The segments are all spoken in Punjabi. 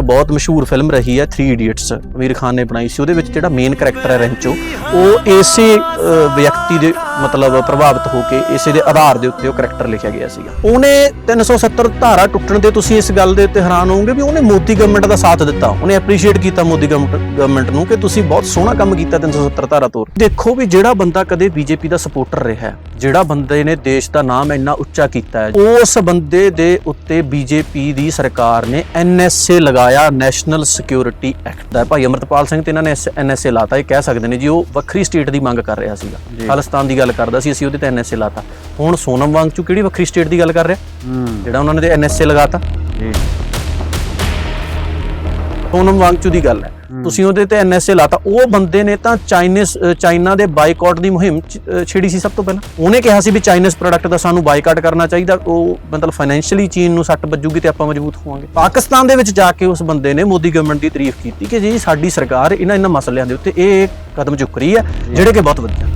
ਇੱਕ ਬਹੁਤ ਮਸ਼ਹੂਰ ਫਿਲਮ ਰਹੀ ਹੈ 3 ਇਡੀਅਟਸ ਅਮੀਰ ਖਾਨ ਨੇ ਬਣਾਈ ਸੀ। ਉਹਦੇ ਵਿੱਚ ਜਿਹੜਾ ਮੇਨ ਕੈਰੈਕਟਰ ਹੈ ਰੈਂਚੋ, ਉਹ ਇਸੇ ਵਿਅਕਤੀ ਦੇ ਮਤਲਬ ਪ੍ਰਭਾਵਿਤ ਹੋ ਕੇ ਇਸੇ ਦੇ ਆਧਾਰ ਦੇ ਉੱਤੇ ਉਹ ਕੈਰੈਕਟਰ ਲਿਖਿਆ ਗਿਆ ਸੀਗਾ। ਉਹਨੇ 370 ਧਾਰਾ ਟੁੱਟਣ ਦੇ ਤੁਸੀਂ ਇਸ ਗੱਲ ਦੇ ਉੱਤੇ ਹੈਰਾਨ ਹੋਵੋਗੇ ਵੀ ਉਹਨੇ ਮੋਦੀ ਗਵਰਨਮੈਂਟ ਦਾ ਸਾਥ ਦਿੱਤਾ। ਉਹਨੇ ਐਪਰੀਸ਼ੀਏਟ ਕੀਤਾ ਮੋਦੀ ਗਵਰਨਮੈਂਟ ਨੂੰ ਕਿ ਤੁਸੀਂ ਬਹੁਤ ਸੋਹਣਾ ਕੰਮ ਕੀਤਾ 370 ਧਾਰਾ ਤੋੜ ਦੇਖੋ ਵੀ ਜਿਹੜਾ ਬੰਦਾ ਕਦੇ ਬੀਜੇਪੀ ਦਾ ਸਪੋਰਟਰ ਰਿਹਾ ਹੈ, ਜਿਹੜਾ ਬੰਦੇ ਨੇ ਦੇਸ਼ ਦਾ ਨਾਮ ਇੰਨਾ ਉੱਚਾ ਕੀਤਾ ਹੈ ਉਸ ਬੰਦੇ ਦੇ ਉੱਤੇ ਬੀਜੇਪੀ ਦੀ ਸਰਕਾਰ ਨੇ ਐਨਐਸਏ ਲਗਾਇਆ ਨੈਸ਼ਨਲ ਸਿਕਿਉਰਿਟੀ ਐਕਟ ਦਾ। ਭਾਈ ਅਮਰਤਪਾਲ ਸਿੰਘ ਤੇ ਇਹਨਾਂ ਨੇ ਐਨਐਸਏ ਲਾਤਾ ਇਹ ਕਹਿ ਸਕਦੇ ਨੇ ਜੀ ਉਹ ਵੱਖਰੀ ਸਟੇਟ ਦੀ ਮੰਗ ਕਰ ਰਿਹਾ ਸੀਗਾ। ਖਾਲਿਸਤਾਨ ਦੀ ਗੱਲ ਕਰਦਾ ਸੀ ਅਸੀਂ ਉਹਦੇ ਤੇ ਐਨਐਸਏ ਲਾਤਾ। ਹੁਣ ਸੋਨਮ ਵਾਂਗਚੂ ਕਿਹੜੀ ਵੱਖਰੀ ਸਟੇਟ ਦੀ ਗੱਲ ਕਰ ਰਿਹਾ? ਜਿਹੜਾ ਉਹਨਾਂ ਨੇ ਤੇ ਐਨਐਸਏ ਲਗਾਤਾ। ਜੀ। ਸੋਨਮ ਵਾਂਗਚੂ ਦੀ ਗੱਲ ਹੈ। ਤੁਸੀਂ ਉਹਦੇ ਤੇ ਐਨਐਸਏ ਲਾਤਾ। ਉਹ ਬੰਦੇ ਨੇ ਤਾਂ ਚਾਈਨੀਜ਼ ਅ, ਚਾਈਨਾ ਦੇ ਬਾਈਕਾਟ ਦੀ ਮੁਹਿੰਮ ਛੇੜੀ ਸੀ ਸਭ ਤੋਂ ਪਹਿਲਾਂ। ਉਹਨੇ ਕਿਹਾ ਸੀ ਵੀ ਚਾਈਨੀਜ਼ ਪ੍ਰੋਡਕਟ ਦਾ ਸਾਨੂੰ ਬਾਈਕਾਟ ਕਰਨਾ ਚਾਹੀਦਾ। ਉਹ ਮਤਲਬ ਫਾਈਨੈਂਸ਼ੀਅਲੀ ਚੀਨ ਨੂੰ ਸੱਟ ਵੱਜੂਗੀ ਤੇ ਆਪਾਂ ਮਜ਼ਬੂਤ ਹੋਵਾਂਗੇ। ਪਾਕਿਸਤਾਨ ਦੇ ਵਿੱਚ ਜਾ ਕੇ ਉਸ ਬੰਦੇ ਨੇ ਮੋਦੀ ਗਵਰਨਮੈਂਟ ਦੀ ਤਾਰੀਫ ਕੀਤੀ ਕਿ ਜੀ ਸਾਡੀ ਸਰਕਾਰ ਇਹਨਾਂ ਇਹਨਾਂ ਮਸਲਿਆਂ ਦੇ ਉੱਤੇ ਇਹ ਕਦਮ ਚੁੱਕ ਰਹੀ ਹੈ ਜਿਹੜੇ ਕਿ ਬਹੁਤ ਵਧੀਆ।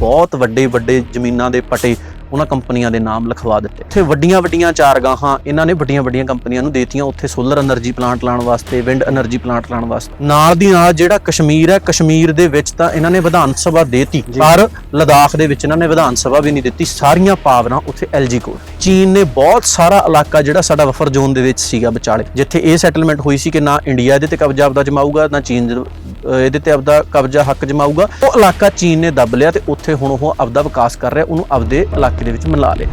ਬਹੁਤ ਵੱਡੇ ਵੱਡੇ ਜ਼ਮੀਨਾਂ ਦੇ ਪਟੇ ਉਹਨਾਂ ਕੰਪਨੀਆਂ ਦੇ ਨਾਮ ਲਿਖਵਾ ਦਿੱਤੇ। ਇੱਥੇ ਵੱਡੀਆਂ ਵੱਡੀਆਂ ਚਾਰਗਾਹਾਂ ਇਹਨਾਂ ਨੇ ਵੱਡੀਆਂ ਵੱਡੀਆਂ ਕੰਪਨੀਆਂ ਨੂੰ ਦੇਤੀਆਂ। ਉੱਥੇ ਸੋਲਰ એનર્ਜੀ ਪਲਾਂਟ ਲਾਉਣ ਵਾਸਤੇ ਵਿੰਡ એનર્ਜੀ ਪਲਾਂਟ ਲਾਉਣ ਵਾਸਤੇ। ਨਾਲ ਦੀ ਨਾਲ ਜਿਹੜਾ ਕਸ਼ਮੀਰ ਹੈ ਕਸ਼ਮੀਰ ਦੇ ਵਿੱਚ ਤਾਂ ਇਹਨਾਂ ਨੇ ਵਿਧਾਨ ਸਭਾ ਦੇਤੀ ਪਰ ਲਦਾਖ ਦੇ ਵਿੱਚ ਇਹਨਾਂ ਨੇ ਵਿਧਾਨ ਸਭਾ ਵੀ ਨਹੀਂ ਦਿੱਤੀ। ਸਾਰੀਆਂ ਪਾਵਰਾਂ ਉੱਥੇ ਐਲਜੀ ਕੋਲ। ਚੀਨ ਨੇ ਬਹੁਤ ਸਾਰਾ ਇਲਾਕਾ ਜਿਹੜਾ ਸਾਡਾ ਵਫਰ ਜ਼ੋਨ ਦੇ ਵਿੱਚ ਸੀਗਾ ਵਿਚਾਲੇ ਜਿੱਥੇ ਇਹ ਸੈਟਲਮੈਂਟ ਹੋਈ ਸੀ ਕਿ ਨਾ ਇੰਡੀਆ ਦੇ ਤੇ ਕਬਜ਼ਾ ਆਪਦਾ ਜਮਾਊਗਾ ਨਾ ਚੀਨ ਇਹਦੇ ਤੇ ਆਪਦਾ ਕਬਜ਼ਾ ਹੱਕ ਜਮਾਊਗਾ। ਉਹ ਇਲਾਕਾ ਚੀਨ ਨੇ ਦੱਬ ਲਿਆ ਤੇ ਉੱਥੇ ਹੁਣ ਉਹ ਆਪਦਾ ਵਿਕਾਸ ਕਰ ਰਿਹਾ, ਉਹਨੂੰ ਆਪਦੇ ਇਲਾਕੇ ਦੇ ਵਿੱਚ ਮਿਲਾ ਲਿਆ।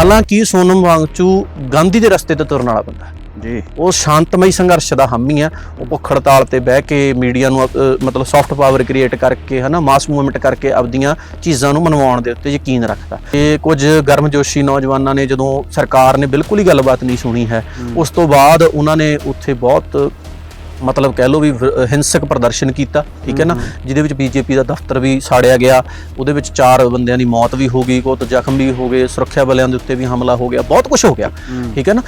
ਹਾਲਾਂਕਿ ਸੋਨਮ ਵਾਂਗਚੂ ਗਾਂਧੀ ਦੇ ਰਸਤੇ ਤੇ ਤੁਰਨ ਵਾਲਾ ਬੰਦਾ ਜੀ। ਉਹ ਸ਼ਾਂਤਮਈ ਸੰਘਰਸ਼ ਦਾ ਹਾਮੀ ਹੈ ਉਹ ਭੁੱਖ ਹੜਤਾਲ ਤੇ ਬਹਿ ਕੇ ਮੀਡੀਆ ਨੂੰ ਮਤਲਬ ਸੌਫਟ ਪਾਵਰ ਕ੍ਰੀਏਟ ਕਰਕੇ ਹਨਾ ਮਾਸ ਮੂਵਮੈਂਟ ਕਰਕੇ ਆਪਦੀਆਂ ਚੀਜ਼ਾਂ ਨੂੰ ਮਨਵਾਉਣ ਦੇ ਉੱਤੇ ਯਕੀਨ ਰੱਖਦਾ। ਇਹ ਕੁਝ ਗਰਮਜੋਸ਼ੀ ਨੌਜਵਾਨਾਂ ਨੇ ਜਦੋਂ ਸਰਕਾਰ ਨੇ ਬਿਲਕੁਲ ਹੀ ਗੱਲਬਾਤ ਨਹੀਂ ਸੁਣੀ ਹੈ ਉਸ ਤੋਂ ਬਾਅਦ ਉਹਨਾਂ ਨੇ ਉੱਥੇ ਬਹੁਤ ਮਤਲਬ ਕਹਿ ਲਓ ਵੀ ਹਿੰਸਕ ਪ੍ਰਦਰਸ਼ਨ ਕੀਤਾ ਠੀਕ ਹੈ ਨਾ? ਜਿਹਦੇ ਵਿੱਚ ਬੀਜੇਪੀ ਦਾ ਦਫ਼ਤਰ ਵੀ ਸਾੜਿਆ ਗਿਆ। ਉਹਦੇ ਵਿੱਚ ਚਾਰ ਬੰਦਿਆਂ ਦੀ ਮੌਤ ਵੀ ਹੋ ਗਈ ਬਹੁਤ ਜ਼ਖਮ ਵੀ ਹੋ ਗਏ ਸੁਰੱਖਿਆ ਬਲਿਆਂ ਦੇ ਉੱਤੇ ਵੀ ਹਮਲਾ ਹੋ ਗਿਆ ਬਹੁਤ ਕੁਝ ਹੋ ਗਿਆ ਠੀਕ ਹੈ ਨਾ?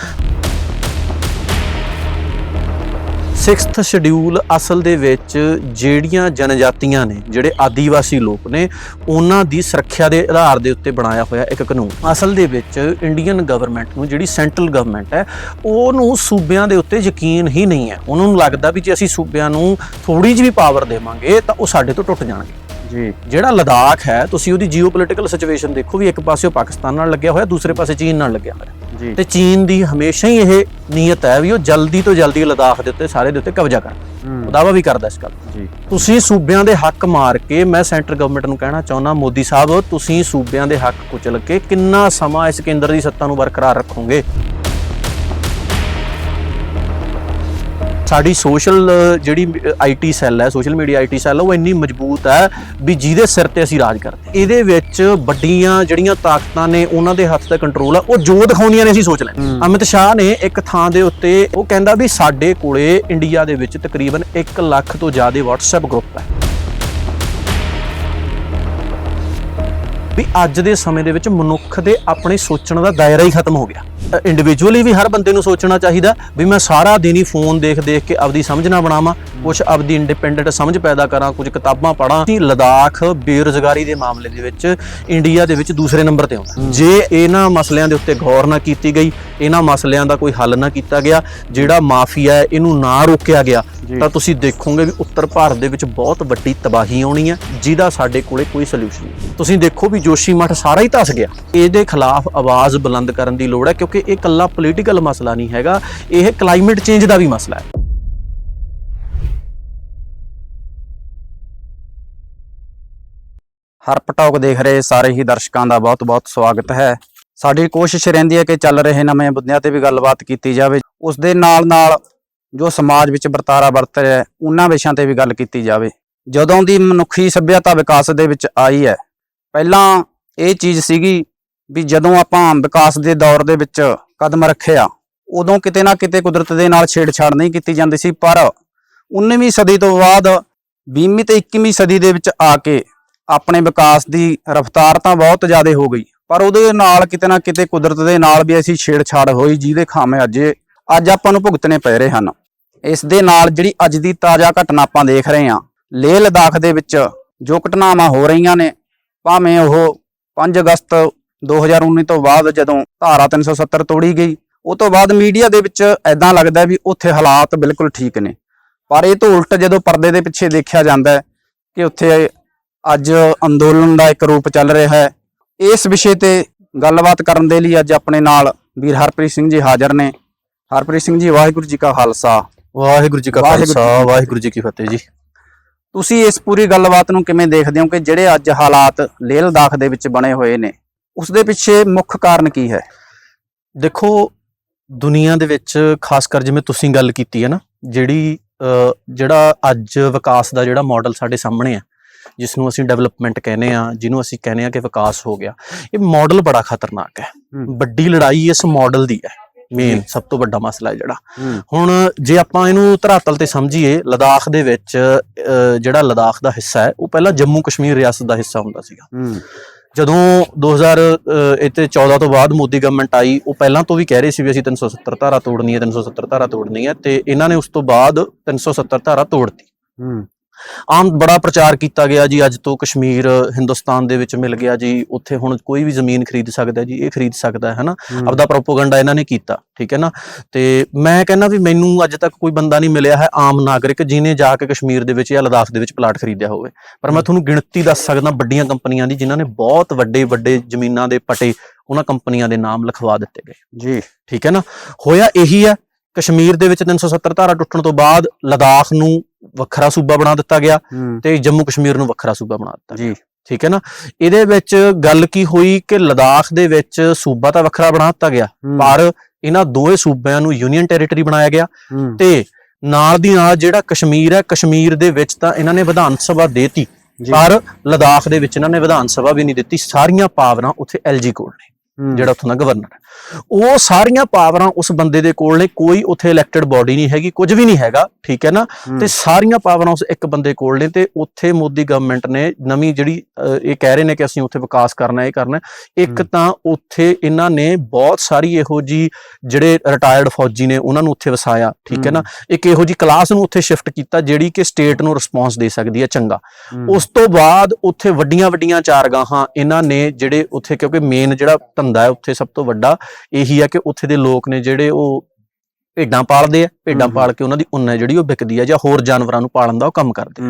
6th ਸ਼ਡਿਊਲ ਅਸਲ ਦੇ ਵਿੱਚ ਜਿਹੜੀਆਂ ਜਨਜਾਤੀਆਂ ਨੇ, ਜਿਹੜੇ ਆਦੀਵਾਸੀ ਲੋਕ ਨੇ, ਉਹਨਾਂ ਦੀ ਸੁਰੱਖਿਆ ਦੇ ਆਧਾਰ ਦੇ ਉੱਤੇ ਬਣਾਇਆ ਹੋਇਆ ਇੱਕ ਕਾਨੂੰਨ। ਅਸਲ ਦੇ ਵਿੱਚ ਇੰਡੀਅਨ ਗਵਰਨਮੈਂਟ ਨੂੰ, ਜਿਹੜੀ ਸੈਂਟਰਲ ਗਵਰਨਮੈਂਟ ਹੈ, ਉਹਨੂੰ ਸੂਬਿਆਂ ਦੇ ਉੱਤੇ ਯਕੀਨ ਹੀ ਨਹੀਂ ਹੈ। ਉਹਨਾਂ ਨੂੰ ਲੱਗਦਾ ਵੀ ਜੇ ਅਸੀਂ ਸੂਬਿਆਂ ਨੂੰ ਥੋੜੀ ਜਿਹੀ ਵੀ ਪਾਵਰ ਦੇਵਾਂਗੇ, ਤਾਂ ਉਹ ਸਾਡੇ ਤੋਂ ਟੁੱਟ ਜਾਣਗੇ। ਜੀ। ਜਿਹੜਾ ਲਦਾਖ ਹੈ ਤੁਸੀਂ ਉਹਦੀ ਜੀਓਪੋਲਿਟੀਕਲ ਸਿਚੁਏਸ਼ਨ ਦੇਖੋ ਵੀ ਇੱਕ ਪਾਸੇ ਉਹ ਪਾਕਿਸਤਾਨ ਨਾਲ ਲੱਗਿਆ ਹੋਇਆ ਦੂਸਰੇ ਪਾਸੇ ਚੀਨ ਨਾਲ ਲੱਗਿਆ ਹੋਇਆ। ਜੀ। ਤੇ ਚੀਨ ਦੀ ਹਮੇਸ਼ਾ ਹੀ ਇਹ ਨੀਅਤ ਹੈ ਵੀ ਉਹ ਜਲਦੀ ਤੋਂ ਜਲਦੀ ਲਦਾਖ ਦੇ ਉੱਤੇ ਸਾਰੇ ਦੇ ਉੱਤੇ ਕਬਜ਼ਾ ਕਰਨ ਉਹ ਦਾਅਵਾ ਵੀ ਕਰਦਾ ਇਸ ਗੱਲ ਜੀ। ਤੁਸੀਂ ਸੂਬਿਆਂ ਦੇ ਹੱਕ ਮਾਰ ਕੇ ਮੈਂ ਸੈਂਟਰ ਗਵਰਨਮੈਂਟ ਨੂੰ ਕਹਿਣਾ ਚਾਹੁੰਦਾ ਮੋਦੀ ਸਾਹਿਬ ਤੁਸੀਂ ਸੂਬਿਆਂ ਦੇ ਹੱਕ ਕੁਚਲ ਕੇ ਕਿੰਨਾ ਸਮਾਂ ਇਸ ਕੇਂਦਰ ਦੀ ਸੱਤਾ ਨੂੰ ਬਰਕਰਾਰ ਰੱਖੋਗੇ? ਸਾਡੀ ਸੋਸ਼ਲ ਜਿਹੜੀ ਆਈਟੀ ਸੈੱਲ ਹੈ ਸੋਸ਼ਲ ਮੀਡੀਆ ਆਈਟੀ ਸੈੱਲ ਉਹ ਇੰਨੀ ਮਜ਼ਬੂਤ ਹੈ ਵੀ ਜਿਹਦੇ ਸਿਰ ਤੇ ਅਸੀਂ ਰਾਜ ਕਰਦੇ ਇਹਦੇ ਵਿੱਚ ਵੱਡੀਆਂ ਜਿਹੜੀਆਂ ਤਾਕਤਾਂ ਨੇ ਉਹਨਾਂ ਦੇ ਹੱਥ ਤੇ ਕੰਟਰੋਲ ਹੈ ਉਹ ਜੋ ਦਿਖਾਉਂਦੀਆਂ ਨੇ ਅਸੀਂ ਸੋਚ ਲੈਂਦੇ ਅਮਿਤ ਸ਼ਾਹ ਨੇ ਇੱਕ ਥਾਂ ਦੇ ਉੱਤੇ ਉਹ ਕਹਿੰਦਾ ਵੀ ਸਾਡੇ ਕੋਲੇ ਇੰਡੀਆ ਦੇ ਵਿੱਚ ਤਕਰੀਬਨ 1 ਲੱਖ ਤੋਂ ਜ਼ਿਆਦਾ WhatsApp ਗਰੁੱਪ ਹੈ। ਵੀ ਅੱਜ ਦੇ ਸਮੇਂ ਦੇ ਵਿੱਚ ਮਨੁੱਖ ਦੇ ਆਪਣੇ ਸੋਚਣ ਦਾ ਦਾਇਰਾ ਹੀ ਖਤਮ ਹੋ ਗਿਆ। ਇੰਡੀਵਿਜੂਅਲੀ ਵੀ ਹਰ ਬੰਦੇ ਨੂੰ ਸੋਚਣਾ ਚਾਹੀਦਾ ਵੀ ਮੈਂ ਸਾਰਾ ਦਿਨ ਹੀ ਫੋਨ ਦੇਖ ਦੇਖ ਕੇ ਆਪਦੀ ਸਮਝ ਨਾ ਬਣਾਵਾਂ ਕੁਝ ਆਪਦੀ ਇੰਡੀਪੈਂਡੈਂਟ ਸਮਝ ਪੈਦਾ ਕਰਾਂ ਕੁਝ ਕਿਤਾਬਾਂ ਪੜਾਂ ਕਿ ਲਦਾਖ ਬੇਰੁਜ਼ਗਾਰੀ ਦੇ ਮਾਮਲੇ ਦੇ ਵਿੱਚ ਇੰਡੀਆ ਦੇ ਵਿੱਚ ਦੂਸਰੇ ਨੰਬਰ ਤੇ ਆਉਂਦਾ ਜੇ ਇਹਨਾਂ ਮਸਲਿਆਂ ਦੇ ਉੱਤੇ ਗੌਰ ਨਾ ਕੀਤੀ ਗਈ ਇਹਨਾਂ ਮਸਲਿਆਂ ਦਾ ਕੋਈ ਹੱਲ ਨਾ ਕੀਤਾ ਗਿਆ ਜਿਹੜਾ ਮਾਫੀਆ ਹੈ ਇਹਨੂੰ ਨਾ ਰੋਕਿਆ ਗਿਆ ਤਾਂ ਤੁਸੀਂ ਦੇਖੋਗੇ ਵੀ ਉੱਤਰ ਭਾਰਤ ਦੇ ਵਿੱਚ ਬਹੁਤ ਵੱਡੀ ਤਬਾਹੀ ਆਉਣੀ ਹੈ ਜਿਹਦਾ ਸਾਡੇ ਕੋਲੇ ਕੋਈ ਸੋਲੂਸ਼ਨ ਨਹੀਂ। ਤੁਸੀਂ ਦੇਖੋ ਵੀ ਜੋਸ਼ੀ ਮਠ ਸਾਰਾ ਹੀ ਧਸ ਗਿਆ। ਇਹਦੇ ਖਿਲਾਫ ਆਵਾਜ਼ ਬੁਲੰਦ ਕਰਨ ਦੀ ਲੋੜ ਹੈ ਕਿਉਂਕਿ ਇਹ ਕੱਲਾ ਪੋਲੀਟੀਕਲ ਮਸਲਾ ਨਹੀਂ ਹੈਗਾ, ਇਹ ਕਲਾਈਮੇਟ ਚੇਂਜ ਦਾ ਵੀ ਮਸਲਾ ਹੈ। ਹਰਪ ਟਾਕ ਦੇਖ ਰਹੇ ਸਾਰੇ ਹੀ ਦਰਸ਼ਕਾਂ ਦਾ ਬਹੁਤ-ਬਹੁਤ ਸਵਾਗਤ ਹੈ। ਸਾਡੀ ਕੋਸ਼ਿਸ਼ ਰਹਿੰਦੀ ਹੈ ਕਿ ਚੱਲ ਰਹੇ ਨਵੇਂ ਮੁੱਦਿਆਂ ਤੇ ਵੀ ਗੱਲਬਾਤ ਕੀਤੀ ਜਾਵੇ। ਉਸ ਦੇ ਨਾਲ-ਨਾਲ ਜੋ ਸਮਾਜ ਵਿੱਚ ਵਰਤਾਰਾ ਵਰਤ ਰਿਹਾ ਹੈ, ਉਹਨਾਂ ਵਿਸ਼ਿਆਂ ਤੇ ਵੀ ਗੱਲ ਕੀਤੀ ਜਾਵੇ। ਜਦੋਂ ਦੀ ਮਨੁੱਖੀ ਸੱਭਿਅਤਾ ਵਿਕਾਸ ਦੇ ਵਿੱਚ ਆਈ ਹੈ, ਪਹਿਲਾਂ ਇਹ ਚੀਜ਼ ਸੀਗੀ ਵੀ ਜਦੋਂ ਆਪਾਂ ਵਿਕਾਸ ਦੇ ਦੌਰ ਦੇ ਵਿੱਚ ਕਦਮ ਰੱਖਿਆ ਉਦੋਂ ਕਿਤੇ ਨਾ ਕਿਤੇ ਕੁਦਰਤ ਦੇ ਨਾਲ ਛੇੜਛਾੜ ਨਹੀਂ ਕੀਤੀ ਜਾਂਦੀ ਸੀ, ਪਰ 19ਵੀਂ ਸਦੀ ਤੋਂ ਬਾਅਦ 20ਵੀਂ ਤੇ 21ਵੀਂ ਸਦੀ ਦੇ ਵਿੱਚ ਆ ਕੇ ਆਪਣੇ ਵਿਕਾਸ ਦੀ ਰਫ਼ਤਾਰ ਤਾਂ ਬਹੁਤ ਜ਼ਿਆਦਾ ਹੋ ਗਈ, ਪਰ ਉਹਦੇ ਨਾਲ ਕਿਤੇ ਨਾ ਕਿਤੇ ਕੁਦਰਤ ਦੇ ਨਾਲ ਵੀ ਅਸੀਂ ਛੇੜਛਾੜ ਹੋਈ ਜਿਹਦੇ ਖਾਮੇ ਅੱਜ ਅੱਜ ਆਪਾਂ ਨੂੰ ਭੁਗਤਣੇ ਪੈ ਰਹੇ ਹਨ। ਇਸ ਦੇ ਨਾਲ ਜਿਹੜੀ ਅੱਜ ਦੀ ਤਾਜ਼ਾ ਘਟਨਾ ਆਪਾਂ ਦੇਖ ਰਹੇ ਹਾਂ ਲੇਹ ਲਦਾਖ ਦੇ ਵਿੱਚ ਜੋ ਘਟਨਾਵਾਂ ਹੋ ਰਹੀਆਂ ਨੇ, ਭਾਵੇਂ ਉਹ 5 ਅਗਸਤ 2019 ਤੋਂ ਬਾਅਦ ਜਦੋਂ ਧਾਰਾ 370 ਤੋੜੀ ਗਈ ਉਹ ਤੋਂ ਬਾਅਦ ਮੀਡੀਆ ਦੇ ਵਿੱਚ ਐਦਾਂ ਲੱਗਦਾ ਵੀ ਉੱਥੇ ਹਾਲਾਤ ਬਿਲਕੁਲ ਠੀਕ ਨੇ। ਪਰ ਇਹ ਤੋਂ ਉਲਟ ਜਦੋਂ ਪਰਦੇ ਦੇ ਪਿੱਛੇ ਦੇਖਿਆ ਜਾਂਦਾ ਹੈ ਕਿ ਉੱਥੇ ਅੱਜ ਅੰਦੋਲਨ ਦਾ ਇੱਕ ਰੂਪ ਚੱਲ ਰਿਹਾ ਹੈ ਇਸ ਵਿਸ਼ੇ ਤੇ ਗੱਲਬਾਤ ਕਰਨ ਦੇ ਲਈ ਅੱਜ ਆਪਣੇ ਨਾਲ ਵੀਰ ਹਰਪ੍ਰੀਤ ਸਿੰਘ ਜੀ ਹਾਜ਼ਰ ਨੇ। ਹਰਪ੍ਰੀਤ ਸਿੰਘ ਜੀ ਵਾਹਿਗੁਰੂ ਜੀ ਕਾ ਖਾਲਸਾ। ਵਾਹਿਗੁਰੂ ਜੀ ਕਾ ਖਾਲਸਾ। ਵਾਹਿਗੁਰੂ ਜੀ ਕੀ ਫਤਿਹ ਜੀ। ਤੁਸੀਂ ਇਸ ਪੂਰੀ ਗੱਲਬਾਤ ਨੂੰ ਕਿਵੇਂ ਦੇਖਦੇ ਹੋ ਕਿ ਜਿਹੜੇ ਅੱਜ ਹਾਲਾਤ ਲੇਹ ਲਦਾਖ ਦੇ ਵਿੱਚ ਬਣੇ ਹੋਏ ਨੇ? ਉਸ ਦੇ ਪਿੱਛੇ ਮੁੱਖ ਕਾਰਨ ਕੀ ਹੈ? ਦੇਖੋ ਦੁਨੀਆ ਦੇ ਵਿੱਚ ਖਾਸ ਕਰ ਜਿਵੇਂ ਤੁਸੀਂ ਗੱਲ ਕੀਤੀ ਹੈ ਨਾ ਜਿਹੜੀ ਜਿਹੜਾ ਅੱਜ ਵਿਕਾਸ ਦਾ ਜਿਹੜਾ ਮਾਡਲ ਸਾਡੇ ਸਾਹਮਣੇ ਹੈ ਜਿਸ ਨੂੰ ਅਸੀਂ ਡਿਵੈਲਪਮੈਂਟ ਕਹਿੰਦੇ ਆ ਜਿਹਨੂੰ ਅਸੀਂ ਕਹਿੰਦੇ ਆ ਕਿ ਵਿਕਾਸ ਹੋ ਗਿਆ ਇਹ ਮਾਡਲ ਬੜਾ ਖਤਰਨਾਕ ਹੈ। ਵੱਡੀ ਲੜਾਈ ਇਸ ਮਾਡਲ ਦੀ ਹੈ ਮੇਨ। ਸਭ ਤੋਂ ਵੱਡਾ ਮਸਲਾ ਹੈ ਜਿਹੜਾ। ਹੁਣ ਜੇ ਆਪਾਂ ਇਹਨੂੰ ਧਰਾਤਲ ਤੇ ਸਮਝੀਏ ਲਦਾਖ ਦੇ ਵਿੱਚ ਜਿਹੜਾ ਲਦਾਖ ਦਾ ਹਿੱਸਾ ਹੈ ਉਹ ਪਹਿਲਾਂ ਜੰਮੂ ਕਸ਼ਮੀਰ ਰਿਆਸਤ ਦਾ ਹਿੱਸਾ ਹੁੰਦਾ ਸੀਗਾ। ਜਦੋਂ 2000 ਅ, ਇੱਥੇ 14 ਤੋਂ ਬਾਅਦ ਮੋਦੀ ਗਵਰਨਮੈਂਟ ਆਈ ਉਹ ਪਹਿਲਾਂ ਤੋਂ ਵੀ ਕਹਿ ਰਹੇ ਸੀ ਵੀ ਅਸੀਂ 370 ਧਾਰਾ ਤੋੜਨੀ ਹੈ 370 ਧਾਰਾ ਤੋੜਨੀ ਹੈ ਤੇ ਇਹਨਾਂ ਨੇ ਉਸ ਤੋਂ ਬਾਅਦ 370 ਧਾਰਾ ਤੋੜਤੀ। ਆਮ ਬੜਾ ਪ੍ਰਚਾਰ ਕੀਤਾ ਗਿਆ ਜੀ ਅੱਜ ਤੋਂ ਕਸ਼ਮੀਰ ਹਿੰਦੁਸਤਾਨ ਦੇ ਵਿੱਚ ਮਿਲ ਗਿਆ ਜੀ ਉੱਥੇ ਹੁਣ ਕੋਈ ਵੀ ਜ਼ਮੀਨ ਖਰੀਦ ਸਕਦਾ ਜੀ ਇਹ ਖਰੀਦ ਸਕਦਾ ਹੈ ਨਾ ਆਪਦਾ ਪ੍ਰੋਪਗੈਂਡਾ ਇਹਨਾਂ ਨੇ ਕੀਤਾ ਠੀਕ ਹੈ ਨਾ? ਤੇ ਮੈਂ ਕਹਿੰਦਾ ਵੀ ਮੈਨੂੰ ਅੱਜ ਤੱਕ ਕੋਈ ਬੰਦਾ ਨਹੀਂ ਮਿਲਿਆ ਹੈ ਆਮ ਨਾਗਰਿਕ ਜਿਨੇ ਜਾ ਕੇ ਕਸ਼ਮੀਰ ਦੇ ਵਿੱਚ ਜਾਂ ਲਦਾਖ ਦੇ ਵਿੱਚ ਪਲਾਟ ਖਰੀਦਿਆ ਹੋਵੇ। ਪਰ ਮੈਂ ਤੁਹਾਨੂੰ ਗਿਣਤੀ ਦੱਸ ਸਕਦਾ ਵੱਡੀਆਂ ਕੰਪਨੀਆਂ ਦੀ ਜਿਨ੍ਹਾਂ ਨੇ ਬਹੁਤ ਵੱਡੇ ਵੱਡੇ ਜ਼ਮੀਨਾਂ ਦੇ ਪਟੇ ਉਹਨਾਂ ਕੰਪਨੀਆਂ ਦੇ ਨਾਮ ਲਿਖਵਾ ਦਿੱਤੇ ਗਏ। ਜੀ। ਠੀਕ ਹੈ ਨਾ? ਹੋਇਆ ਇਹੀ ਹੈ ਕਸ਼ਮੀਰ ਦੇ ਵਿੱਚ 370 ਧਾਰਾ ਟੁੱਟਣ ਤੋਂ ਬਾਅਦ ਲਦਾਖ ਨੂੰ ਵੱਖਰਾ ਸੂਬਾ ਬਣਾ ਦਿੱਤਾ ਗਿਆ ਤੇ ਜੰਮੂ ਕਸ਼ਮੀਰ ਨੂੰ ਵੱਖਰਾ ਸੂਬਾ ਬਣਾ ਦਿੱਤਾ। ਜੀ। ਠੀਕ ਹੈ ਨਾ? ਇਹਦੇ ਵਿੱਚ ਗੱਲ ਕੀ ਹੋਈ ਕਿ ਲਦਾਖ ਦੇ ਵਿੱਚ ਸੂਬਾ ਤਾਂ ਵੱਖਰਾ ਬਣਾ ਦਿੱਤਾ ਗਿਆ ਪਰ ਇਹਨਾਂ ਦੋਵੇਂ ਸੂਬਿਆਂ ਨੂੰ ਯੂਨੀਅਨ ਟੈਰੀਟਰੀ ਬਣਾਇਆ ਗਿਆ ਤੇ ਨਾਲ ਦੀ ਨਾਲ ਜਿਹੜਾ ਕਸ਼ਮੀਰ ਹੈ ਕਸ਼ਮੀਰ ਦੇ ਵਿੱਚ ਤਾਂ ਇਹਨਾਂ ਨੇ ਵਿਧਾਨ ਸਭਾ ਦੇਤੀ ਜੀ। ਪਰ ਲਦਾਖ ਦੇ ਵਿੱਚ ਇਹਨਾਂ ਨੇ ਵਿਧਾਨ ਸਭਾ ਵੀ ਨਹੀਂ ਦਿੱਤੀ। ਸਾਰੀਆਂ ਪਾਵਰਾਂ ਉੱਥੇ ਐਲਜੀ ਕੋਲ ਨੇ। ਜਿਹੜਾ ਉੱਥੋਂ ਦਾ ਗਵਰਨਰ ਉਹ ਸਾਰੀਆਂ ਪਾਵਰਾਂ ਉਸ ਬੰਦੇ ਦੇ ਕੋਲ ਨੇ ਕੋਈ ਉੱਥੇ ਇਲੈਕਟਿਡ ਬਾਡੀ ਨਹੀਂ ਹੈਗੀ ਕੁਝ ਵੀ ਨਹੀਂ ਹੈਗਾ ਠੀਕ ਹੈ ਨਾ? ਤੇ ਸਾਰੀਆਂ ਪਾਵਰਾਂ ਉਸ ਇੱਕ ਬੰਦੇ ਕੋਲ ਨੇ ਤੇ ਉੱਥੇ ਮੋਦੀ ਗਵਰਨਮੈਂਟ ਨੇ ਨਵੀਂ ਜਿਹੜੀ ਇਹ ਕਹਿ ਰਹੇ ਨੇ ਕਿ ਅਸੀਂ ਉੱਥੇ ਵਿਕਾਸ ਕਰਨਾ ਇਹ ਕਰਨਾ ਇੱਕ। ਤਾਂ ਉੱਥੇ ਇਹਨਾਂ ਨੇ ਬਹੁਤ ਸਾਰੀ ਇਹੋ ਜੀ ਜਿਹੜੇ ਰਿਟਾਇਰਡ ਫੌਜੀ ਨੇ ਉਹਨਾਂ ਨੂੰ ਉੱਥੇ ਵਸਾਇਆ ਠੀਕ ਹੈ ਨਾ? ਇੱਕ ਇਹੋ ਜੀ ਕਲਾਸ ਨੂੰ ਉੱਥੇ ਸ਼ਿਫਟ ਕੀਤਾ ਜਿਹੜੀ ਕਿ ਸਟੇਟ ਨੂੰ ਰਿਸਪੌਂਸ ਦੇ ਸਕਦੀ ਹੈ ਚੰਗਾ। ਉਸ ਤੋਂ ਬਾਅਦ ਉੱਥੇ ਵੱਡੀਆਂ ਵੱਡੀਆਂ ਚਾਰਗਾਹਾਂ ਇਹਨਾਂ ਨੇ ਜਿਹੜੇ ਉੱਥੇ ਕਿਉਂਕਿ ਮੇਨ ਜਿਹੜਾ ਹੁੰਦਾ ਹੈ ਉੱਥੇ ਸਭ ਤੋਂ ਵੱਡਾ ਇਹੀ ਹੈ ਕਿ ਉੱਥੇ ਦੇ ਲੋਕ ਨੇ ਜਿਹੜੇ ਉਹ ਭੇਡਾਂ ਪਾਲਦੇ ਆ ਭੇਡਾਂ ਪਾਲ ਕੇ ਉਹਨਾਂ ਦੀ ਉੱਨ ਜਿਹੜੀ ਉਹ ਵਿਕਦੀ ਆ ਜਾਂ ਹੋਰ ਜਾਨਵਰਾਂ ਨੂੰ ਪਾਲਣ ਦਾ ਉਹ ਕੰਮ ਕਰਦੇ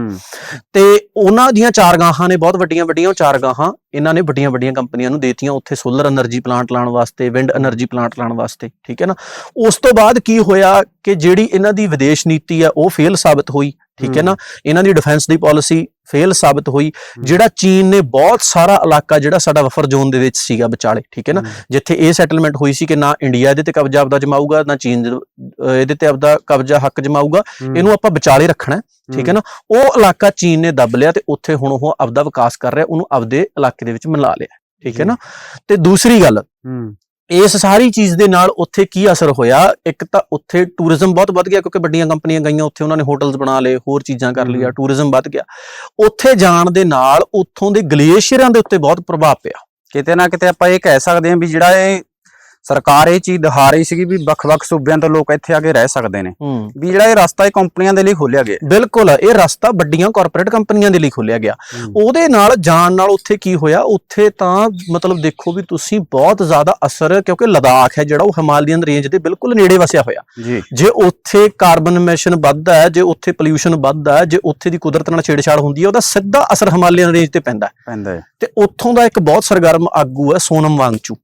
ਤੇ ਉਹਨਾਂ ਦੀਆਂ ਚਾਰ ਗਾਹਾਂ ਨੇ ਬਹੁਤ ਵੱਡੀਆਂ ਵੱਡੀਆਂ ਚਾਰ ਗਾਹਾਂ ਇਹਨਾਂ ਨੇ ਵੱਡੀਆਂ ਵੱਡੀਆਂ ਕੰਪਨੀਆਂ ਨੂੰ ਦੇਤੀਆਂ ਉੱਥੇ ਸੋਲਰ એનર્ਜੀ ਪਲਾਂਟ ਲਾਉਣ ਵਾਸਤੇ ਵਿੰਡ એનર્ਜੀ ਪਲਾਂਟ ਲਾਉਣ ਵਾਸਤੇ ਠੀਕ ਹੈ ਨਾ? ਉਸ ਤੋਂ ਬਾਅਦ ਕੀ ਹੋਇਆ ਕਿ ਜਿਹੜੀ ਇਹਨਾਂ ਦੀ ਵਿਦੇਸ਼ ਨੀਤੀ ਆ ਉਹ ਫੇਲ ਸਾਬਤ ਹੋਈ। ਠੀਕ ਹੈ ਨਾ? ਇਹਨਾਂ ਦੀ ਡਿਫੈਂਸ ਦੀ ਪਾਲਿਸੀ ਫੇਲ ਸਾਬਤ ਹੋਈ ਜਿਹੜਾ ਚੀਨ ਨੇ ਬਹੁਤ ਸਾਰਾ ਇਲਾਕਾ ਜਿਹੜਾ ਸਾਡਾ ਬਫਰ ਜ਼ੋਨ ਦੇ ਵਿੱਚ ਸੀਗਾ ਵਿਚਾਲੇ ਠੀਕ ਹੈ ਨਾ? ਜਿੱਥੇ ਇਹ ਸੈਟਲਮੈਂਟ ਹੋਈ ਸੀ ਕਿ ਨਾ ਇੰਡੀਆ ਇਹਦੇ ਤੇ ਕਬਜ਼ਾ ਆਪਦਾ ਜਮਾਊਗਾ ਨਾ ਚੀਨ ਇਹਦੇ ਤੇ ਆਪਦਾ ਕਬਜ਼ਾ ਹੱਕ ਜਮਾਊਗਾ ਇਹਨੂੰ ਆਪਾਂ ਵਿਚਾਲੇ ਰੱਖਣਾ ਠੀਕ ਹੈ ਨਾ? ਉਹ ਇਲਾਕਾ ਚੀਨ ਨੇ ਦੱਬ ਲਿਆ ਤੇ ਉੱਥੇ ਹੁਣ ਉਹ ਆਪਦਾ ਵਿਕਾਸ ਕਰ ਰਿਹਾ ਉਹਨੂੰ ਆਪਦੇ ਇਲਾਕੇ ਦੇ ਵਿੱਚ ਮਿਲਾ ਲਿਆ ਠੀਕ ਹੈ ਨਾ? ਤੇ ਦੂਸਰੀ ਗੱਲ ਇਸ ਸਾਰੀ ਚੀਜ਼ ਦੇ ਨਾਲ ਉੱਥੇ ਕੀ ਅਸਰ ਹੋਇਆ? ਇੱਕ ਤਾਂ ਉੱਥੇ ਟੂਰਿਜ਼ਮ ਬਹੁਤ ਵੱਧ ਗਿਆ ਕਿਉਂਕਿ ਵੱਡੀਆਂ ਕੰਪਨੀਆਂ ਗਈਆਂ ਉੱਥੇ ਉਹਨਾਂ ਨੇ ਹੋਟਲਸ ਬਣਾ ਲਏ ਹੋਰ ਚੀਜ਼ਾਂ ਕਰ ਲਈਆਂ। ਟੂਰਿਜ਼ਮ ਵੱਧ ਗਿਆ। ਉੱਥੇ ਜਾਣ ਦੇ ਨਾਲ ਉੱਥੋਂ ਦੇ ਗਲੇਸ਼ੀਅਰਾਂ ਦੇ ਉੱਤੇ ਬਹੁਤ ਪ੍ਰਭਾਵ ਪਿਆ। ਕਿਤੇ ਨਾ ਕਿਤੇ ਆਪਾਂ ਇਹ ਕਹਿ ਸਕਦੇ ਹਾਂ ਵੀ ਜਿਹੜਾ ਇਹ ਸਰਕਾਰ ਇਹ ਚੀਜ਼ ਦਿਖਾ ਰਹੀ ਸੀਗੀ ਵੀ ਵੱਖ-ਵੱਖ ਸੂਬਿਆਂ ਤੋਂ ਲੋਕ ਇੱਥੇ ਆ ਕੇ ਰਹਿ ਸਕਦੇ ਨੇ। ਵੀ ਜਿਹੜਾ ਇਹ ਰਸਤਾ ਇਹ ਕੰਪਨੀਆਂ ਦੇ ਲਈ ਖੋਲਿਆ ਗਿਆ। ਬਿਲਕੁਲ ਇਹ ਰਸਤਾ ਵੱਡੀਆਂ ਕਾਰਪੋਰੇਟ ਕੰਪਨੀਆਂ ਦੇ ਲਈ ਖੋਲਿਆ ਗਿਆ। ਉਹਦੇ ਨਾਲ ਜਾਣ ਨਾਲ ਉੱਥੇ ਕੀ ਹੋਇਆ? ਉੱਥੇ ਤਾਂ ਮਤਲਬ ਦੇਖੋ ਵੀ ਤੁਸੀਂ ਬਹੁਤ ਜ਼ਿਆਦਾ ਅਸਰ ਕਿਉਂਕਿ ਲਦਾਖ ਹੈ ਜਿਹੜਾ ਉਹ ਹਿਮਾਲਯਨ ਰੇਂਜ ਦੇ ਬਿਲਕੁਲ ਨੇੜੇ ਵਸਿਆ ਹੋਇਆ। ਜੀ। ਉੱਥੇ ਕਾਰਬਨ ਐਮਿਸ਼ਨ ਵੱਧਦਾ ਹੈ ਜੇ ਉੱਥੇ ਪੋਲਿਊਸ਼ਨ ਵੱਧਦਾ ਹੈ ਜੇ ਉੱਥੇ ਦੀ ਕੁਦਰਤ ਨਾਲ ਛੇੜਛਾੜ ਹੁੰਦੀ ਹੈ ਉਹਦਾ ਸਿੱਧਾ ਅਸਰ ਹਿਮਾਲਯਨ ਰੇਂਜ ਤੇ ਪੈਂਦਾ ਹੈ। ਪੈਂਦਾ ਤੇ ਉੱਥੋਂ ਦਾ ਇੱਕ ਬਹੁਤ ਸਰਗਰਮ ਆਗੂ ਹੈ ਸੋਨਮ ਵਾਂਗਚੂ।